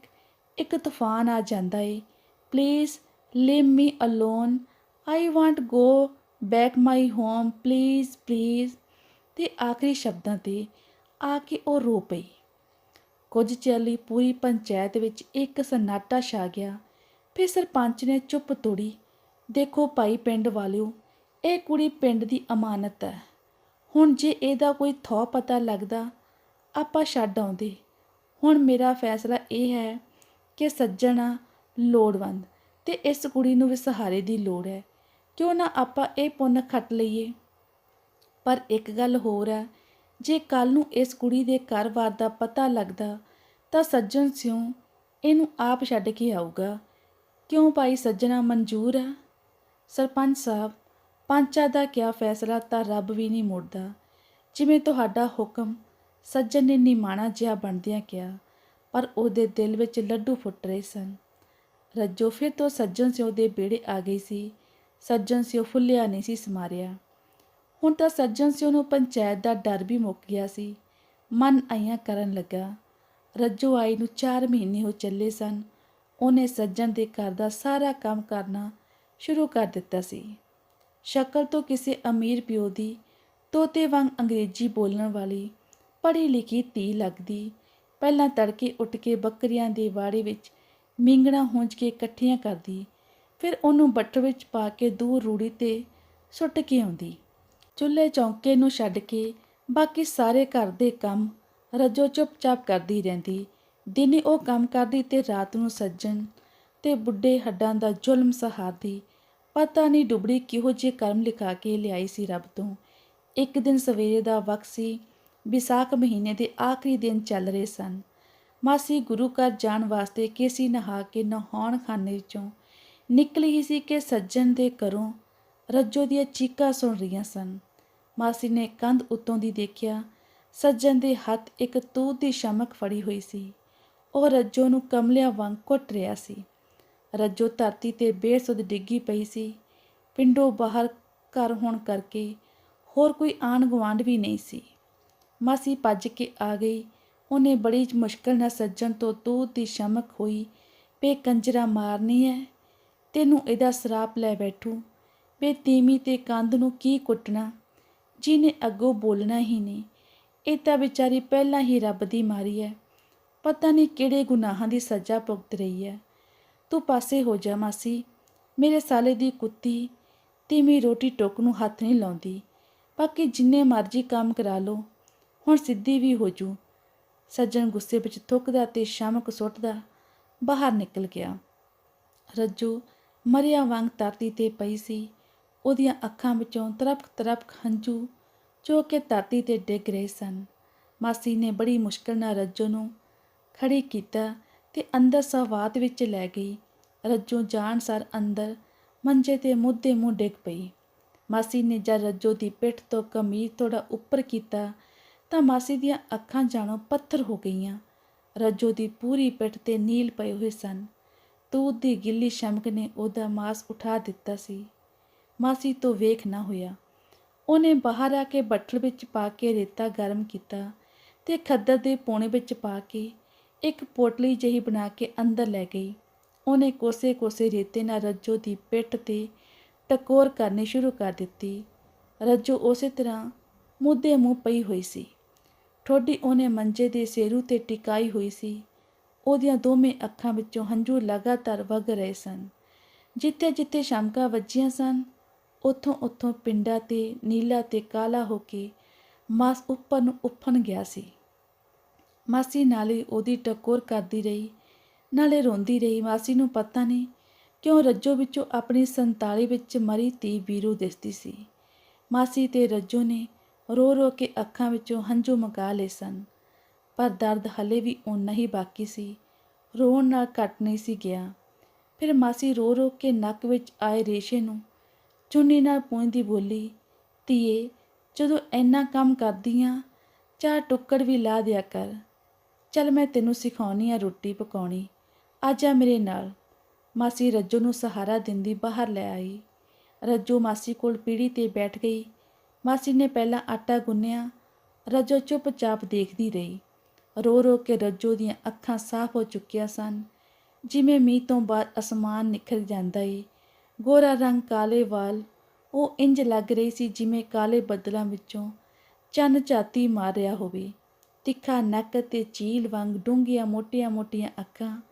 ਇੱਕ ਤੂਫਾਨ ਆ ਜਾਂਦਾ ਏ। Please leave me alone I want go back my home please please ਤੇ ਆਖਰੀ ਸ਼ਬਦਾਂ ਤੇ ਆ ਕੇ ਉਹ ਰੋ ਪਈ। ਕੁਝ ਚਿਰ ਲਈ ਪੂਰੀ ਪੰਚਾਇਤ ਵਿੱਚ ਇੱਕ ਸਨਾਟਾ ਛਾ ਗਿਆ। ਫਿਰ ਸਰਪੰਚ ਨੇ ਚੁੱਪ ਤੋੜੀ ਦੇਖੋ ਭਾਈ ਪਿੰਡ ਵਾਲਿਓ ਇਹ ਕੁੜੀ ਪਿੰਡ ਦੀ ਅਮਾਨਤ ਹੈ। ਹੁਣ ਜੇ ਇਹਦਾ ਕੋਈ ਥੋ ਪਤਾ ਲੱਗਦਾ, ਆਪਾਂ ਛੱਡ ਆਉਂਦੇ। ਹੁਣ ਮੇਰਾ ਫੈਸਲਾ ਇਹ ਹੈ ਕਿ ਸੱਜਣਾ ਲੋੜਵੰਦ ਤੇ ਇਸ ਕੁੜੀ ਨੂੰ ਵੀ ਸਹਾਰੇ ਦੀ ਲੋੜ ਹੈ। ਕਿਉਂ ਨਾ ਆਪਾਂ ਇਹ ਪੁੰਨ ਖੱਟ ਲਈਏ? ਪਰ ਇੱਕ ਗੱਲ ਹੋਰ ਹੈ, ਜੇ ਕੱਲ ਨੂੰ ਇਸ ਕੁੜੀ ਦੇ ਘਰ-ਬਾਰ ਦਾ ਪਤਾ ਲੱਗਦਾ, ਤਾਂ ਸੱਜਣ ਸਿਉ ਇਹਨੂੰ ਆਪ ਛੱਡ ਕੇ ਆਊਗਾ। ਕਿਉਂ ਭਾਈ ਸੱਜਣਾ ਮਨਜ਼ੂਰ ਹੈ? ਸਰਪੰਚ ਸਾਹਿਬ ਪੰਚਾਂ ਦਾ ਕਿਆ ਫੈਸਲਾ ਤਾਂ ਰੱਬ ਵੀ ਨਹੀਂ ਮੋੜਦਾ। ਜਿਵੇਂ ਤੁਹਾਡਾ ਹੁਕਮ ਸੱਜਣ ਨੇ ਨਿਮਾਣਾ ਜਿਹਾ ਬਣਦਿਆਂ ਕਿਹਾ, ਪਰ ਉਹਦੇ ਦਿਲ ਵਿੱਚ ਲੱਡੂ ਫੁੱਟ ਰਹੇ ਸਨ। ਰੱਜੋ, ਫਿਰ ਤੋਂ ਸੱਜਣ ਸਿਓ ਦੇ ਬੇੜੇ ਆ ਗਈ ਸੀ। ਸੱਜਣ ਸਿਉ ਫੁੱਲਿਆ ਨਹੀਂ ਸੀ ਸਮਾਰਿਆ। ਹੁਣ ਤਾਂ ਸੱਜਣ ਸਿਉ ਨੂੰ ਪੰਚਾਇਤ ਦਾ ਡਰ ਵੀ ਮੁੱਕ ਗਿਆ ਸੀ। ਮਨ ਆਈਆਂ ਕਰਨ ਲੱਗਾ। ਰੱਜੋ ਆਈ ਨੂੰ 4 ਮਹੀਨੇ ਹੋ ਚੱਲੇ ਸਨ। ਉਹਨੇ ਸੱਜਣ ਦੇ ਘਰ ਦਾ ਸਾਰਾ ਕੰਮ ਕਰਨਾ ਸ਼ੁਰੂ ਕਰ ਦਿੱਤਾ ਸੀ। ਸ਼ਕਲ ਤੋਂ ਕਿਸੇ ਅਮੀਰ ਪਿਓ ਦੀ, ਤੋਤੇ ਵਾਂਗ ਅੰਗਰੇਜ਼ੀ ਬੋਲਣ ਵਾਲੀ ਪੜ੍ਹੀ ਲਿਖੀ ਧੀ ਲੱਗਦੀ। ਪਹਿਲਾਂ ਤੜਕੇ ਉੱਠ ਕੇ ਬੱਕਰੀਆਂ ਦੇ ਵਾੜੇ ਵਿੱਚ ਮਿੰਗਣਾ ਹੁੰਜ ਕੇ ਇਕੱਠੀਆਂ ਕਰਦੀ, ਫਿਰ ਉਹਨੂੰ ਬੱਠਲ ਵਿੱਚ ਪਾ ਕੇ ਦੂਰ ਰੂੜੀ ਤੇ ਸੁੱਟ ਕੇ ਆਉਂਦੀ। ਚੁੱਲ੍ਹੇ ਚੌਂਕੇ ਨੂੰ ਛੱਡ ਕੇ ਬਾਕੀ ਸਾਰੇ ਘਰ ਦੇ ਕੰਮ ਰੱਜੋ ਚੁੱਪਚਾਪ ਕਰਦੀ ਰਹਿੰਦੀ। ਦਿਨੇ ਉਹ ਕੰਮ ਕਰਦੀ ਤੇ ਰਾਤ ਨੂੰ ਸੱਜਣ ਤੇ ਬੁੱਢੇ ਹੱਡਾਂ ਦਾ ਜ਼ੁਲਮ ਸਹਾਰਦੀ। ਪਤਾ ਨਹੀਂ ਡੁਬੜੀ ਕਿਹੋ ਜਿਹੇ ਕਰਮ ਲਿਖਾ ਕੇ ਲਿਆਈ ਸੀ ਰੱਬ ਤੋਂ। ਇੱਕ ਦਿਨ ਸਵੇਰੇ ਦਾ ਵਕਤ ਸੀ, ਵਿਸਾਖ ਮਹੀਨੇ ਦੇ ਆਖਰੀ ਦਿਨ ਚੱਲ ਰਹੇ ਸਨ। ਮਾਸੀ ਗੁਰੂ ਘਰ ਜਾਣ ਵਾਸਤੇ ਕੇਸੀ ਨਹਾ ਕੇ ਨਹਾਉਣ ਖਾਨੇ ਵਿੱਚੋਂ ਨਿਕਲੀ ਹੀ ਸੀ ਕਿ ਸੱਜਣ ਦੇ ਘਰੋਂ ਰੱਜੋ ਦੀਆਂ ਚੀਕਾਂ ਸੁਣ ਰਹੀਆਂ ਸਨ। ਮਾਸੀ ਨੇ ਕੰਧ ਉੱਤੋਂ ਦੀ ਦੇਖਿਆ, ਸੱਜਣ ਦੇ ਹੱਥ ਇੱਕ ਤੂਤ ਦੀ ਸ਼ਮਕ ਫੜੀ ਹੋਈ ਸੀ। ਉਹ ਰੱਜੋ ਨੂੰ ਕਮਲਿਆਂ ਵਾਂਗ ਕੁੱਟ ਰਿਹਾ ਸੀ। ਰੱਜੋ ਧਰਤੀ ਤੇ ਬੇਸੁੱਧ ਡਿੱਗੀ ਪਈ ਸੀ। ਪਿੰਡੋਂ ਬਾਹਰ ਘਰ ਹੋਣ ਕਰਕੇ ਹੋਰ ਕੋਈ ਆਣ ਗੁਆਂਢ ਵੀ ਨਹੀਂ ਸੀ। ਮਾਸੀ ਭੱਜ ਕੇ ਆ ਗਈ। ਉਹਨੇ ਬੜੀ ਮੁਸ਼ਕਲ ਨਾਲ ਸੱਜਣ ਤੋਂ ਤੂਤ ਦੀ ਸ਼ਮਕ ਹੋਈ ਵੇ ਕੰਜਰਾ ਮਾਰਨੀ ਹੈ ਤੈਨੂੰ ਇਹਦਾ ਸਰਾਪ ਲੈ ਬੈਠੂ। ਵੇ ਤੀਮੀ ਤੇ ਕੰਧ ਨੂੰ ਕੀ ਕੁੱਟਣਾ? ਜਿਹਨੇ ਅੱਗੋਂ ਬੋਲਣਾ ਹੀ ਨਹੀਂ। ਇਹ ਤਾਂ ਵਿਚਾਰੀ ਪਹਿਲਾਂ ਹੀ ਰੱਬ ਦੀ ਮਾਰੀ ਹੈ ਪਤਾ ਨਹੀਂ ਕਿਹੜੇ ਗੁਨਾਹਾਂ ਦੀ ਸਜ਼ਾ ਭੁਗਤ ਰਹੀ ਹੈ ਤੂੰ ਪਾਸੇ ਹੋ ਜਾ ਮਾਸੀ। ਮੇਰੇ ਸਾਲੇ ਦੀ ਕੁੱਤੀ ਤੀਮੀ ਰੋਟੀ ਟੋਕ ਨੂੰ ਹੱਥ ਨਹੀਂ ਲਾਉਂਦੀ। ਬਾਕੀ ਜਿੰਨੇ ਮਰਜ਼ੀ ਕੰਮ ਕਰਾ ਲੋ ਹੁਣ ਸਿੱਧੀ ਵੀ ਹੋ ਜੂ। ਸੱਜਣ ਗੁੱਸੇ ਵਿੱਚ ਥੁੱਕਦਾ ਤੇ ਸ਼ਮਕ ਸੁੱਟਦਾ ਬਾਹਰ ਨਿਕਲ ਗਿਆ। ਰੱਜੂ ਮਰਿਆ ਵਾਂਗ ਧਰਤੀ ਤੇ ਪਈ ਸੀ। ਉਹਦੀਆਂ ਅੱਖਾਂ ਵਿੱਚੋਂ ਤਰਪਕ ਤਰਪਕ ਹੰਝੂ ਜੋ ਕਿ ਧਰਤੀ ਤੇ ਡਿੱਗ ਰਹੇ ਸਨ। ਮਾਸੀ ਨੇ ਬੜੀ ਮੁਸ਼ਕਲ ਨਾਲ ਰੱਜੋ ਨੂੰ ਖੜੀ ਕੀਤਾ ਤੇ ਅੰਦਰ ਸਵਾਤ ਵਿੱਚ ਲੈ ਗਈ। ਰੱਜੋ ਜਾਣ ਸਰ ਅੰਦਰ, ਮੰਜੇ ਤੇ ਮੁੱਦੇ ਮੂੰਹ ਡਿੱਗ ਪਈ। ਮਾਸੀ ਨੇ ਜਦ ਰੱਜੋ ਦੀ ਪਿੱਠ ਤੋਂ ਕਮੀਜ਼ ਥੋੜਾ ਉੱਪਰ ਕੀਤਾ, ਤਾਂ ਮਾਸੀ ਦੀਆਂ ਅੱਖਾਂ ਜਾਣੋ ਪੱਥਰ ਹੋ ਗਈਆਂ। ਰੱਜੋ ਦੀ ਪੂਰੀ ਪਿੱਠ ਤੇ ਨੀਲ ਪਏ ਹੋਏ ਸਨ। ਤੂਤ ਦੀ ਗਿੱਲੀ ਸ਼ਮਕ ਨੇ ਉਹਦਾ ਮਾਸ ਉਠਾ ਦਿੱਤਾ ਸੀ। ਮਾਸੀ ਤੋਂ ਵੇਖ ਨਾ ਹੋਇਆ। ਉਹਨੇ ਬਾਹਰ ਆ ਕੇ ਬੱਠਲ ਵਿੱਚ ਪਾ ਕੇ ਰੇਤਾ ਗਰਮ ਕੀਤਾ ਤੇ ਖੱਦਰ ਦੇ ਪੋਣੇ ਵਿੱਚ ਪਾ ਕੇ ਇੱਕ ਪੋਟਲੀ ਜਿਹੀ ਬਣਾ ਕੇ ਅੰਦਰ ਲੈ ਗਈ। ਉਹਨੇ ਕੋਸੇ-ਕੋਸੇ ਰੇਤੇ ਨਾਲ ਰੱਜੋ ਦੀ ਪਿੱਠ ਤੇ ਟਕੋਰ ਕਰਨੀ ਸ਼ੁਰੂ ਕਰ ਦਿੱਤੀ। ਰੱਜੋ ਉਸੇ ਤਰ੍ਹਾਂ ਮੁੱਦੇ ਮੂੰਹ ਪਈ ਹੋਈ ਸੀ। ਠੋਡੀ ਉਹਨੇ ਮੰਜੇ ਦੇ ਸੇਰੂ ਤੇ ਟਿਕਾਈ ਹੋਈ ਸੀ। ਉਹਦੀਆਂ ਦੋਵੇਂ ਅੱਖਾਂ ਵਿੱਚੋਂ ਹੰਝੂ ਲਗਾਤਾਰ ਵਗ ਰਹੇ ਸਨ। ਜਿੱਥੇ ਜਿੱਥੇ ਸ਼ਮਕਾ ਵੱਜੀਆਂ ਸਨ, ਉੱਥੋਂ ਉੱਥੋਂ ਪਿੰਡਾ ਤੇ ਨੀਲਾ ਤੇ ਕਾਲਾ ਹੋ ਕੇ ਮਾਸ ਉੱਪਰ ਨੂੰ ਉੱਫਣ ਗਿਆ ਸੀ। ਮਾਸੀ ਨਾਲੇ ਉਹਦੀ ਟਕੋਰ ਕਰਦੀ ਰਹੀ। ਨਾਲੇ ਰੋਂਦੀ ਰਹੀ, ਮਾਸੀ ਨੂੰ ਪਤਾ ਨਹੀਂ ਕਿਉਂ ਰੱਜੋ ਵਿੱਚੋਂ ਆਪਣੀ 47 ਵਿੱਚ ਮਰੀ ਧੀ ਵੀਰੂ ਦਿਸਦੀ ਸੀ। ਮਾਸੀ ਤੇ ਰੱਜੋ ਨੇ ਰੋ ਰੋ ਕੇ ਅੱਖਾਂ ਵਿੱਚੋਂ ਹੰਝੂ ਮਗਾ ਲਏ ਸਨ, ਪਰ ਦਰਦ ਹਲੇ ਵੀ ਓਨਾ ਹੀ ਬਾਕੀ ਸੀ। ਰੋਣ ਨਾਲ ਘਟ ਨਹੀਂ ਸੀ ਗਿਆ। ਫਿਰ ਮਾਸੀ ਰੋ ਰੋ ਕੇ ਨੱਕ ਵਿੱਚ ਆਏ ਰੇਸ਼ੇ ਨੂੰ ਚੁੰਨੀ ਨਾਲ ਪੂੰਝਦੀ ਬੋਲੀ, ਧੀਏ, ਜਦੋਂ ਇੰਨਾ ਕੰਮ ਕਰਦੀ ਆ ਚਾਹ ਟੁੱਕੜ ਵੀ ਲਾ ਦਿਆ ਕਰ। ਚੱਲ ਮੈਂ ਤੈਨੂੰ ਸਿਖਾਉਣੀ ਆ ਰੋਟੀ ਪਕਾਉਣੀ। ਆ ਜਾ ਮੇਰੇ ਨਾਲ। ਮਾਸੀ ਰੱਜੋ ਨੂੰ ਸਹਾਰਾ ਦਿੰਦੀ ਬਾਹਰ ਲੈ ਆਈ। ਰੱਜੋ ਮਾਸੀ ਕੋਲ ਪੀੜੀ ਤੇ ਬੈਠ ਗਈ। ਮਾਸੀ ਨੇ ਪਹਿਲਾਂ ਆਟਾ ਗੁੰਨਿਆ। ਰੱਜੋ ਚੁੱਪਚਾਪ ਦੇਖਦੀ ਰਹੀ। ਰੋ ਰੋ ਕੇ ਰੱਜੋ ਦੀਆਂ ਅੱਖਾਂ ਸਾਫ਼ ਹੋ ਚੁੱਕੀਆਂ ਸਨ। ਜਿਵੇਂ ਮੀਂਹ ਤੋਂ ਬਾਅਦ ਅਸਮਾਨ ਨਿਖਰ ਜਾਂਦਾ ਏ। ਗੋਰਾ ਰੰਗ ਕਾਲੇ ਵਾਲ। ਉਹ ਇੰਜ ਲੱਗ ਰਹੀ ਸੀ ਜਿਵੇਂ ਕਾਲੇ ਬੱਦਲਾਂ ਵਿੱਚੋਂ ਚੰਨ ਝਾਤੀ ਮਾਰ ਰਿਹਾ ਹੋਵੇ। ਤਿੱਖਾ ਨੱਕ ਤੇ ਚੀਲ ਵਾਂਗ ਡੂੰਘੀਆਂ ਮੋਟੀਆਂ-ਮੋਟੀਆਂ ਅੱਖਾਂ।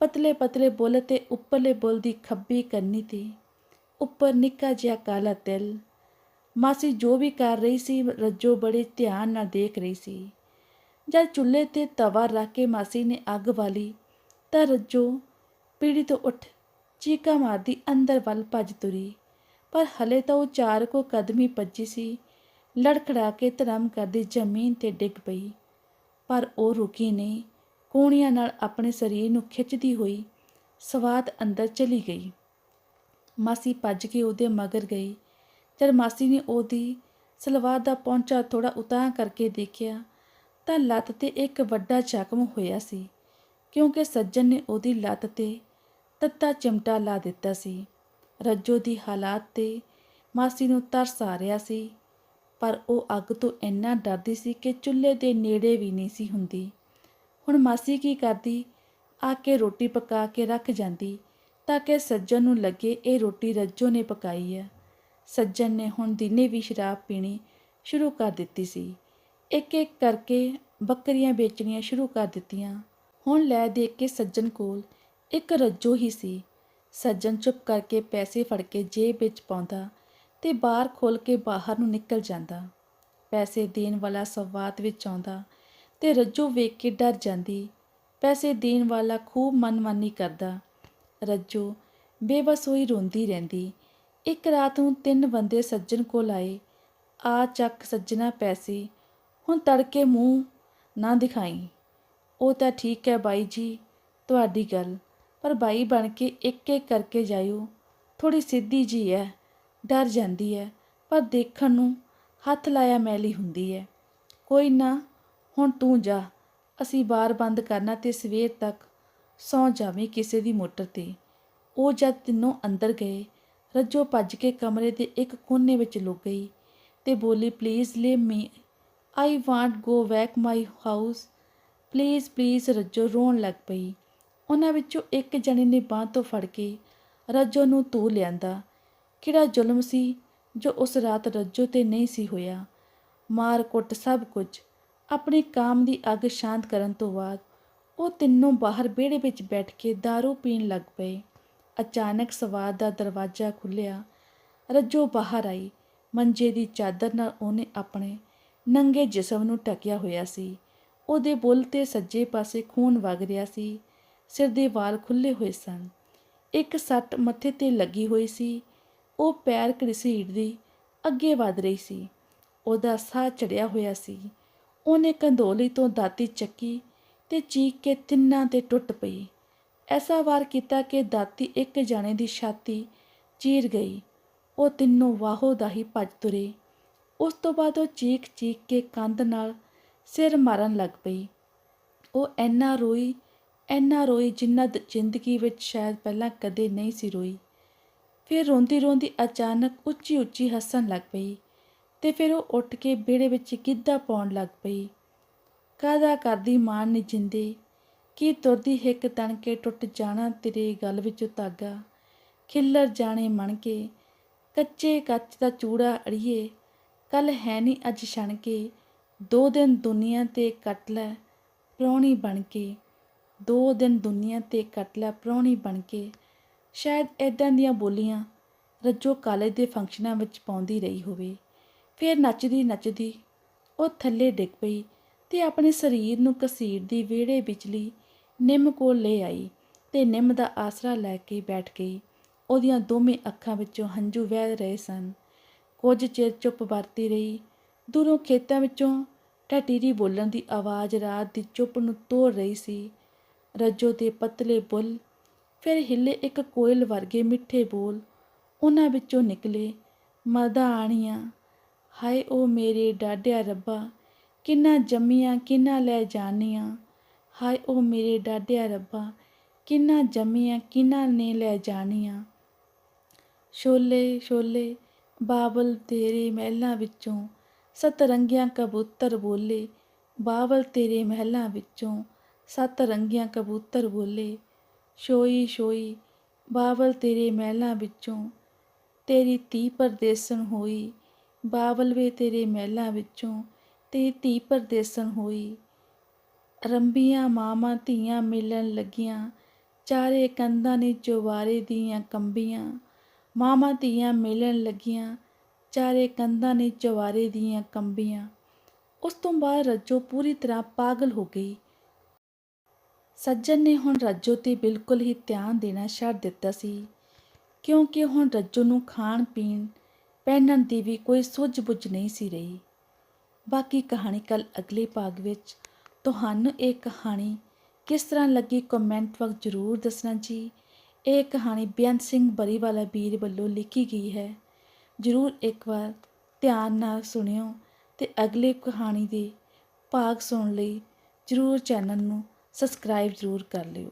ਪਤਲੇ ਪਤਲੇ ਬੁੱਲ ਤੇ ਉੱਪਰਲੇ ਬੁੱਲ ਦੀ ਖੱਬੀ ਕੰਨੀ ਤੇ। ਉੱਪਰ ਨਿੱਕਾ ਜਿਹਾ ਕਾਲਾ ਤਿਲ। ਮਾਸੀ ਜੋ ਵੀ ਕਰ ਰਹੀ ਸੀ, ਰੱਜੋ ਬੜੇ ਧਿਆਨ ਨਾਲ ਦੇਖ ਰਹੀ ਸੀ। ਜਦ ਚੁੱਲ੍ਹੇ ਤੇ ਤਵਾ ਰੱਖ ਕੇ ਮਾਸੀ ਨੇ ਅੱਗ ਵਾਲੀ ਤਾਂ ਰੱਜੋ ਪੀੜੀ ਤੋਂ ਉੱਠ ਚੀਕਾ ਮਾਰਦੀ ਅੰਦਰ ਵੱਲ ਭੱਜ ਤੁਰੀ। ਪਰ ਹਲੇ ਤਾਂ ਉਹ ਚਾਰ ਕੋ ਕਦਮੀ ਭੱਜੀ ਸੀ। ਲੜਖੜਾ ਕੇ ਧਰਮ ਕਰਦੀ ਜ਼ਮੀਨ ਤੇ ਡਿੱਗ ਪਈ। ਪਰ ਉਹ ਰੁਕੀ ਨਹੀਂ। ਕੋਣੀਆਂ ਨਾਲ ਆਪਣੇ ਸਰੀਰ ਨੂੰ ਖਿੱਚਦੀ ਹੋਈ ਸਵਾਦ ਅੰਦਰ ਚਲੀ ਗਈ। ਮਾਸੀ ਭੱਜ ਕੇ ਉਹਦੇ ਮਗਰ ਗਈ। ਜਦ ਮਾਸੀ ਨੇ ਉਹਦੀ ਸਲਵਾਰ ਦਾ ਪੌਂਚਾ ਥੋੜਾ ਉਤਾਂਹ ਕਰਕੇ ਦੇਖਿਆ, ਤਾਂ ਲੱਤ ਤੇ ਇੱਕ ਵੱਡਾ ਜ਼ਖਮ ਹੋਇਆ ਸੀ, ਕਿਉਂਕਿ ਸੱਜਣ ਨੇ ਉਹਦੀ ਲੱਤ ਤੇ ਤੱਤਾ ਚਿਮਟਾ ਲਾ ਦਿੱਤਾ ਸੀ। ਰੱਜੋ ਦੀ ਹਾਲਾਤ ਤੇ ਮਾਸੀ ਨੂੰ ਤਰਸ ਆ ਰਿਹਾ ਸੀ, ਪਰ ਉਹ ਅੱਗ ਤੋਂ ਇੰਨਾ ਡਰਦੀ ਸੀ ਕਿ ਚੁੱਲ੍ਹੇ ਦੇ ਨੇੜੇ ਵੀ ਨਹੀਂ ਸੀ ਹੁੰਦੀ। ਹੁਣ ਮਾਸੀ ਕੀ ਕਰਦੀ? ਆ ਕੇ ਰੋਟੀ ਪਕਾ ਕੇ ਰੱਖ ਜਾਂਦੀ ਤਾਂ ਕਿ ਸੱਜਣ ਨੂੰ ਲੱਗੇ ਇਹ ਰੋਟੀ ਰੱਜੋ ਨੇ ਪਕਾਈ ਹੈ ਸੱਜਣ ਨੇ ਹੁਣ ਦਿਨੇ ਵੀ ਸ਼ਰਾਬ ਪੀਣੀ ਸ਼ੁਰੂ ਕਰ ਦਿੱਤੀ ਸੀ। ਇੱਕ ਇੱਕ ਕਰਕੇ ਬੱਕਰੀਆਂ ਵੇਚਣੀਆਂ ਸ਼ੁਰੂ ਕਰ ਦਿੱਤੀਆਂ। ਹੁਣ ਲੈ ਦੇ ਕੇ ਸੱਜਣ ਕੋਲ ਇੱਕ ਰੱਜੋ ਹੀ ਸੀ। ਸੱਜਣ ਚੁੱਪ ਕਰਕੇ ਪੈਸੇ ਫੜ ਕੇ ਜੇਬ ਵਿੱਚ ਪਾਉਂਦਾ ਤੇ ਬਾਹਰ ਖੋਲ ਕੇ ਬਾਹਰ ਨੂੰ ਨਿਕਲ ਜਾਂਦਾ। ਪੈਸੇ ਦੇਣ ਵਾਲਾ ਸਵਾਤ ਵਿੱਚ ਆਉਂਦਾ ਤੇ ਰੱਜੋ ਵੇਖ ਕੇ ਡਰ ਜਾਂਦੀ। ਪੈਸੇ ਦੇਣ ਵਾਲਾ ਖੂਬ ਮਨਮਾਨੀ ਕਰਦਾ। ਰੱਜੋ, ਬੇਬਸ ਹੋਈ ਰੋਂਦੀ ਰਹਿੰਦੀ। ਇੱਕ ਰਾਤ ਨੂੰ ਤਿੰਨ ਬੰਦੇ ਸੱਜਣ ਕੋਲ ਆਏ। ਆ ਚੱਕ ਸੱਜਣਾ ਪੈਸੇ ਹੁਣ ਤੜਕੇ ਮੂੰਹ ਨਾ ਦਿਖਾਈ। ਉਹ ਤਾਂ ਠੀਕ ਹੈ ਬਾਈ ਜੀ, ਤੁਹਾਡੀ ਗੱਲ। ਪਰ ਬਾਈ ਬਣ ਕੇ ਇੱਕ ਇੱਕ ਕਰਕੇ ਜਾਇਓ। ਥੋੜੀ ਸਿੱਧੀ ਜੀ ਹੈ। ਡਰ ਜਾਂਦੀ ਹੈ। ਪਰ ਦੇਖਣ ਨੂੰ ਹੱਥ ਲਾਇਆ ਮੈਲੀ ਹੁੰਦੀ ਹੈ। ਕੋਈ ਨਾ ਹੁਣ ਤੂੰ ਜਾ, ਅਸੀਂ ਬਾਰ ਬੰਦ ਕਰਨਾ ਤੇ ਸਵੇਰ ਤੱਕ ਸੌ ਜਾਵੇਂ ਕਿਸੇ ਦੀ ਮੋਟਰ ਤੇ। ਉਹ ਜਦ ਤਿੰਨੋਂ ਅੰਦਰ ਗਏ, ਰੱਜੋ ਭੱਜ ਕੇ ਕਮਰੇ ਦੇ ਇੱਕ ਕੋਨੇ ਵਿੱਚ ਲੁਕ ਗਈ ਤੇ ਬੋਲੀ please leave me I want go back my house please please Rajjo ਰੋਣ ਲੱਗ ਪਈ। ਉਹਨਾਂ ਵਿੱਚੋਂ ਇੱਕ ਜਣੇ ਨੇ ਬਾਂਹ ਤੋਂ ਫੜ ਕੇ ਰੱਜੋ ਨੂੰ ਤੂ ਲਿਆਂਦਾ। ਕਿਹੜਾ ਜ਼ੁਲਮ ਸੀ ਜੋ ਉਸ ਰਾਤ ਰੱਜੋ ਤੇ ਨਹੀਂ ਸੀ ਹੋਇਆ? ਮਾਰ ਕੁੱਟ ਸਭ ਕੁਝ। ਆਪਣੇ ਕਾਮ ਦੀ ਅੱਗ ਸ਼ਾਂਤ ਕਰਨ ਤੋਂ ਬਾਅਦ ਉਹ ਤਿੰਨੋਂ ਬਾਹਰ ਵਿਹੜੇ ਵਿੱਚ ਬੈਠ ਕੇ दारू ਪੀਣ ਲੱਗ ਪਏ। ਅਚਾਨਕ ਸਵਾਦ ਦਾ ਦਰਵਾਜ਼ਾ ਖੁੱਲਿਆ ਰੱਜੋ ਬਾਹਰ ਆਈ। ਮੰਜੇ ਦੀ ਚਾਦਰ ਨਾਲ ਉਹਨੇ ਆਪਣੇ ਨੰਗੇ ਜਿਸਮ ਨੂੰ ਟਕਿਆ ਹੋਇਆ ਸੀ। ਉਹਦੇ ਬੁੱਲ ਤੇ ਸੱਜੇ ਪਾਸੇ ਖੂਨ ਵਗ ਰਿਹਾ ਸੀ। ਸਿਰ ਦੇ ਵਾਲ ਖੁੱਲੇ ਹੋਏ ਸਨ। ਇੱਕ ਸੱਟ ਮੱਥੇ ਤੇ ਲੱਗੀ ਹੋਈ ਸੀ। ਉਹ ਪੈਰ ਘੜਸੀੜਦੀ ਅੱਗੇ ਵਧ ਰਹੀ ਸੀ। ਉਹਦਾ ਸਾਹ ਚੜਿਆ ਹੋਇਆ ਸੀ। ਉਹਨੇ ਕੰਧੋਲੀ ਤੋਂ ਦਾਤੀ ਚੱਕੀ ਤੇ ਚੀਕ ਕੇ ਤਿੰਨਾਂ ਤੇ ਟੁੱਟ ਪਈ। ਐਸਾ ਵਾਰ ਕੀਤਾ ਕਿ ਦਾਤੀ ਇੱਕ ਜਾਣੇ ਦੀ ਛਾਤੀ ਚੀਰ ਗਈ। ਉਹ ਤਿੰਨੋਂ ਵਾਹੋ ਦਾ ਹੀ ਭੱਜ ਤੁਰੇ। ਉਸ ਤੋਂ ਬਾਅਦ ਉਹ ਚੀਕ ਚੀਕ ਕੇ ਕੰਧ ਨਾਲ ਸਿਰ ਮਾਰਨ ਲੱਗ ਪਈ। ਉਹ ਐਨਾ ਰੋਈ ਐਨਾ ਰੋਈ ਜਿੰਨਾ ਦ- ਜ਼ਿੰਦਗੀ ਵਿੱਚ ਸ਼ਾਇਦ ਪਹਿਲਾਂ ਕਦੇ ਨਹੀਂ ਸੀ ਰੋਈ। ਫਿਰ ਰੋਂਦੀ ਰੋਂਦੀ ਅਚਾਨਕ ਉੱਚੀ ਉੱਚੀ ਹੱਸਣ ਲੱਗ ਪਈ। ਤੇ ਫਿਰ ਉਹ ਉੱਠ ਕੇ ਵਿਹੜੇ ਵਿੱਚ ਗਿੱਧਾ ਪਾਉਣ ਲੱਗ ਪਈ। ਕਾਦਾ ਕਰਦੀ ਮਾਨ ਨਹੀਂ ਜਿੰਦੇ? ਕੀ ਤੁਰਦੀ ਹਿੱਕ ਤਣ ਕੇ ਟੁੱਟ ਜਾਣਾ ਤੇਰੇ ਗਲ ਵਿੱਚੋਂ ਤਾਗਾ ਖਿੱਲਰ ਜਾਣੇ ਮਣ ਕੇ, ਕੱਚੇ ਕੱਚ ਦਾ ਚੂੜਾ ਅੜੀਏ। ਕੱਲ ਹੈ ਨਹੀਂ ਅੱਜ ਛਣ ਕੇ, ਦੋ ਦਿਨ ਦੁਨੀਆ ਤੇ ਕੱਟ ਲੈ ਪ੍ਰਾਹੁਣੀ ਬਣ ਕੇ। ਦੋ ਦਿਨ ਦੁਨੀਆ ਤੇ ਕੱਟ ਲੈ ਪ੍ਰਾਹੁਣੀ ਬਣ ਕੇ। ਸ਼ਾਇਦ ਐਦਾਂ ਦੀਆਂ ਬੋਲੀਆਂ ਰੱਜੋ ਕਾਲਜ ਦੇ ਫੰਕਸ਼ਨਾਂ ਵਿੱਚ ਪਾਉਂਦੀ ਰਹੀ ਹੋਵੇ। ਫਿਰ ਨੱਚਦੀ ਨੱਚਦੀ ਉਹ ਥੱਲੇ ਡਿੱਗ ਪਈ ਤੇ ਆਪਣੇ ਸਰੀਰ ਨੂੰ ਘਸੀੜਦੀ ਵਿਹੜੇ ਵਿਚਲੀ ਨਿੰਮ ਕੋਲ ਲੈ ਆਈ ਤੇ ਨਿੰਮ ਦਾ ਆਸਰਾ ਲੈ ਕੇ ਬੈਠ ਗਈ। ਉਹਦੀਆਂ ਦੋਵੇਂ ਅੱਖਾਂ ਵਿੱਚੋਂ ਹੰਝੂ ਵਹਿ ਰਹੇ ਸਨ। ਕੁਝ ਚਿਰ ਚੁੱਪ ਵਰਤੀ ਰਹੀ। ਦੂਰੋਂ ਖੇਤਾਂ ਵਿੱਚੋਂ ਟਟੀਰੀ ਬੋਲਣ ਦੀ ਆਵਾਜ਼ ਰਾਤ ਦੀ ਚੁੱਪ ਨੂੰ ਤੋੜ ਰਹੀ ਸੀ। ਰੱਜੋ ਦੇ ਪਤਲੇ ਬੁੱਲ, ਫਿਰ ਹਿੱਲੇ ਇੱਕ ਕੋਇਲ ਵਰਗੇ ਮਿੱਠੇ ਬੋਲ, ਉਹਨਾਂ ਵਿੱਚੋਂ ਨਿਕਲੇ, ਮਰਦਾ ਆਣੀਆਂ। ਹਾਏ ਓ ਮੇਰੇ ਡਾਢਿਆ ਰੱਬਾ, ਕਿੰਨਾ ਜੰਮੀਆਂ, ਕਿੰਨਾ ਲੈ ਜਾਣੀਆਂ ਹਾਏ ਓ ਮੇਰੇ ਡਾਢਿਆ ਰੱਬਾ, ਕਿੰਨਾ ਜੰਮੀਆਂ, ਕਿੰਨਾ ਨੇ ਲੈ ਜਾਣੀਆਂ ਛੋਲੇ ਛੋਲੇ, ਬਾਬਲ ਤੇਰੇ ਮਹਿਲਾਂ ਵਿੱਚੋਂ ਸਤਰੰਗੀਆਂ ਕਬੂਤਰ ਬੋਲੇ। ਬਾਬਲ ਤੇਰੇ ਮਹਿਲਾਂ ਵਿੱਚੋਂ, ਸੱਤ ਰੰਗੀਆਂ ਕਬੂਤਰ ਬੋਲੇ। ਛੋਈ ਛੋਈ, ਬਾਬਲ ਤੇਰੇ ਮਹਿਲਾਂ ਵਿੱਚੋਂ, ਤੇਰੀ ਧੀ ਪਰਦੇਸਣ ਹੋਈ। ਬਾਵਲਵੇ ਤੇਰੇ ਮਹਿਲਾਂ ਵਿੱਚੋਂ ਤੇ ਧੀ ਪਰਦੇਸਣ ਹੋਈ। ਰੰਬੀਆਂ ਮਾਵਾਂ ਧੀਆਂ ਮਿਲਣ ਲੱਗੀਆਂ। ਚਾਰੇ ਕੰਧਾਂ ਨੇ ਚੁਬਾਰੇ ਦੀਆਂ ਕੰਬੀਆਂ। ਮਾਵਾਂ ਧੀਆਂ ਮਿਲਣ ਲੱਗੀਆਂ। ਚਾਰੇ ਕੰਧਾਂ ਨੇ ਚੁਬਾਰੇ ਦੀਆਂ ਕੰਬੀਆਂ। ਉਸ ਤੋਂ ਬਾਅਦ ਰੱਜੋ ਪੂਰੀ ਤਰ੍ਹਾਂ ਪਾਗਲ ਹੋ ਗਈ। ਸੱਜਣ ਨੇ ਹੁਣ ਰੱਜੋ ਤੇ ਬਿਲਕੁਲ ਹੀ ਧਿਆਨ ਦੇਣਾ ਛੱਡ ਦਿੱਤਾ ਸੀ। ਕਿਉਂਕਿ ਹੁਣ ਰੱਜੋ ਨੂੰ ਖਾਣ ਪੀਣ ਪਹਿਨਣ ਦੀ ਵੀ ਕੋਈ ਸੁੱਝ-ਬੁੱਝ ਨਹੀਂ ਸੀ ਰਹੀ। ਬਾਕੀ ਕਹਾਣੀ ਕੱਲ ਅਗਲੇ ਭਾਗ ਵਿੱਚ। ਤੁਹਾਨੂੰ ਇਹ ਕਹਾਣੀ ਕਿਸ ਤਰ੍ਹਾਂ ਲੱਗੀ ਕਮੈਂਟ ਵਕਤ ਜ਼ਰੂਰ ਦੱਸਣਾ ਜੀ। ਇਹ ਕਹਾਣੀ ਬੇਅੰਤ ਸਿੰਘ ਬਰੀਵਾਲਾ ਵੀਰ ਵੱਲੋਂ ਲਿਖੀ ਗਈ ਹੈ। ਜ਼ਰੂਰ ਇੱਕ ਵਾਰ ਧਿਆਨ ਨਾਲ ਸੁਣਿਓ ਤੇ ਅਗਲੇ ਕਹਾਣੀ ਦੇ ਭਾਗ ਸੁਣਨ ਲਈ ਜ਼ਰੂਰ ਚੈਨਲ ਨੂੰ ਸਬਸਕ੍ਰਾਈਬ ਜ਼ਰੂਰ ਕਰ ਲਿਓ।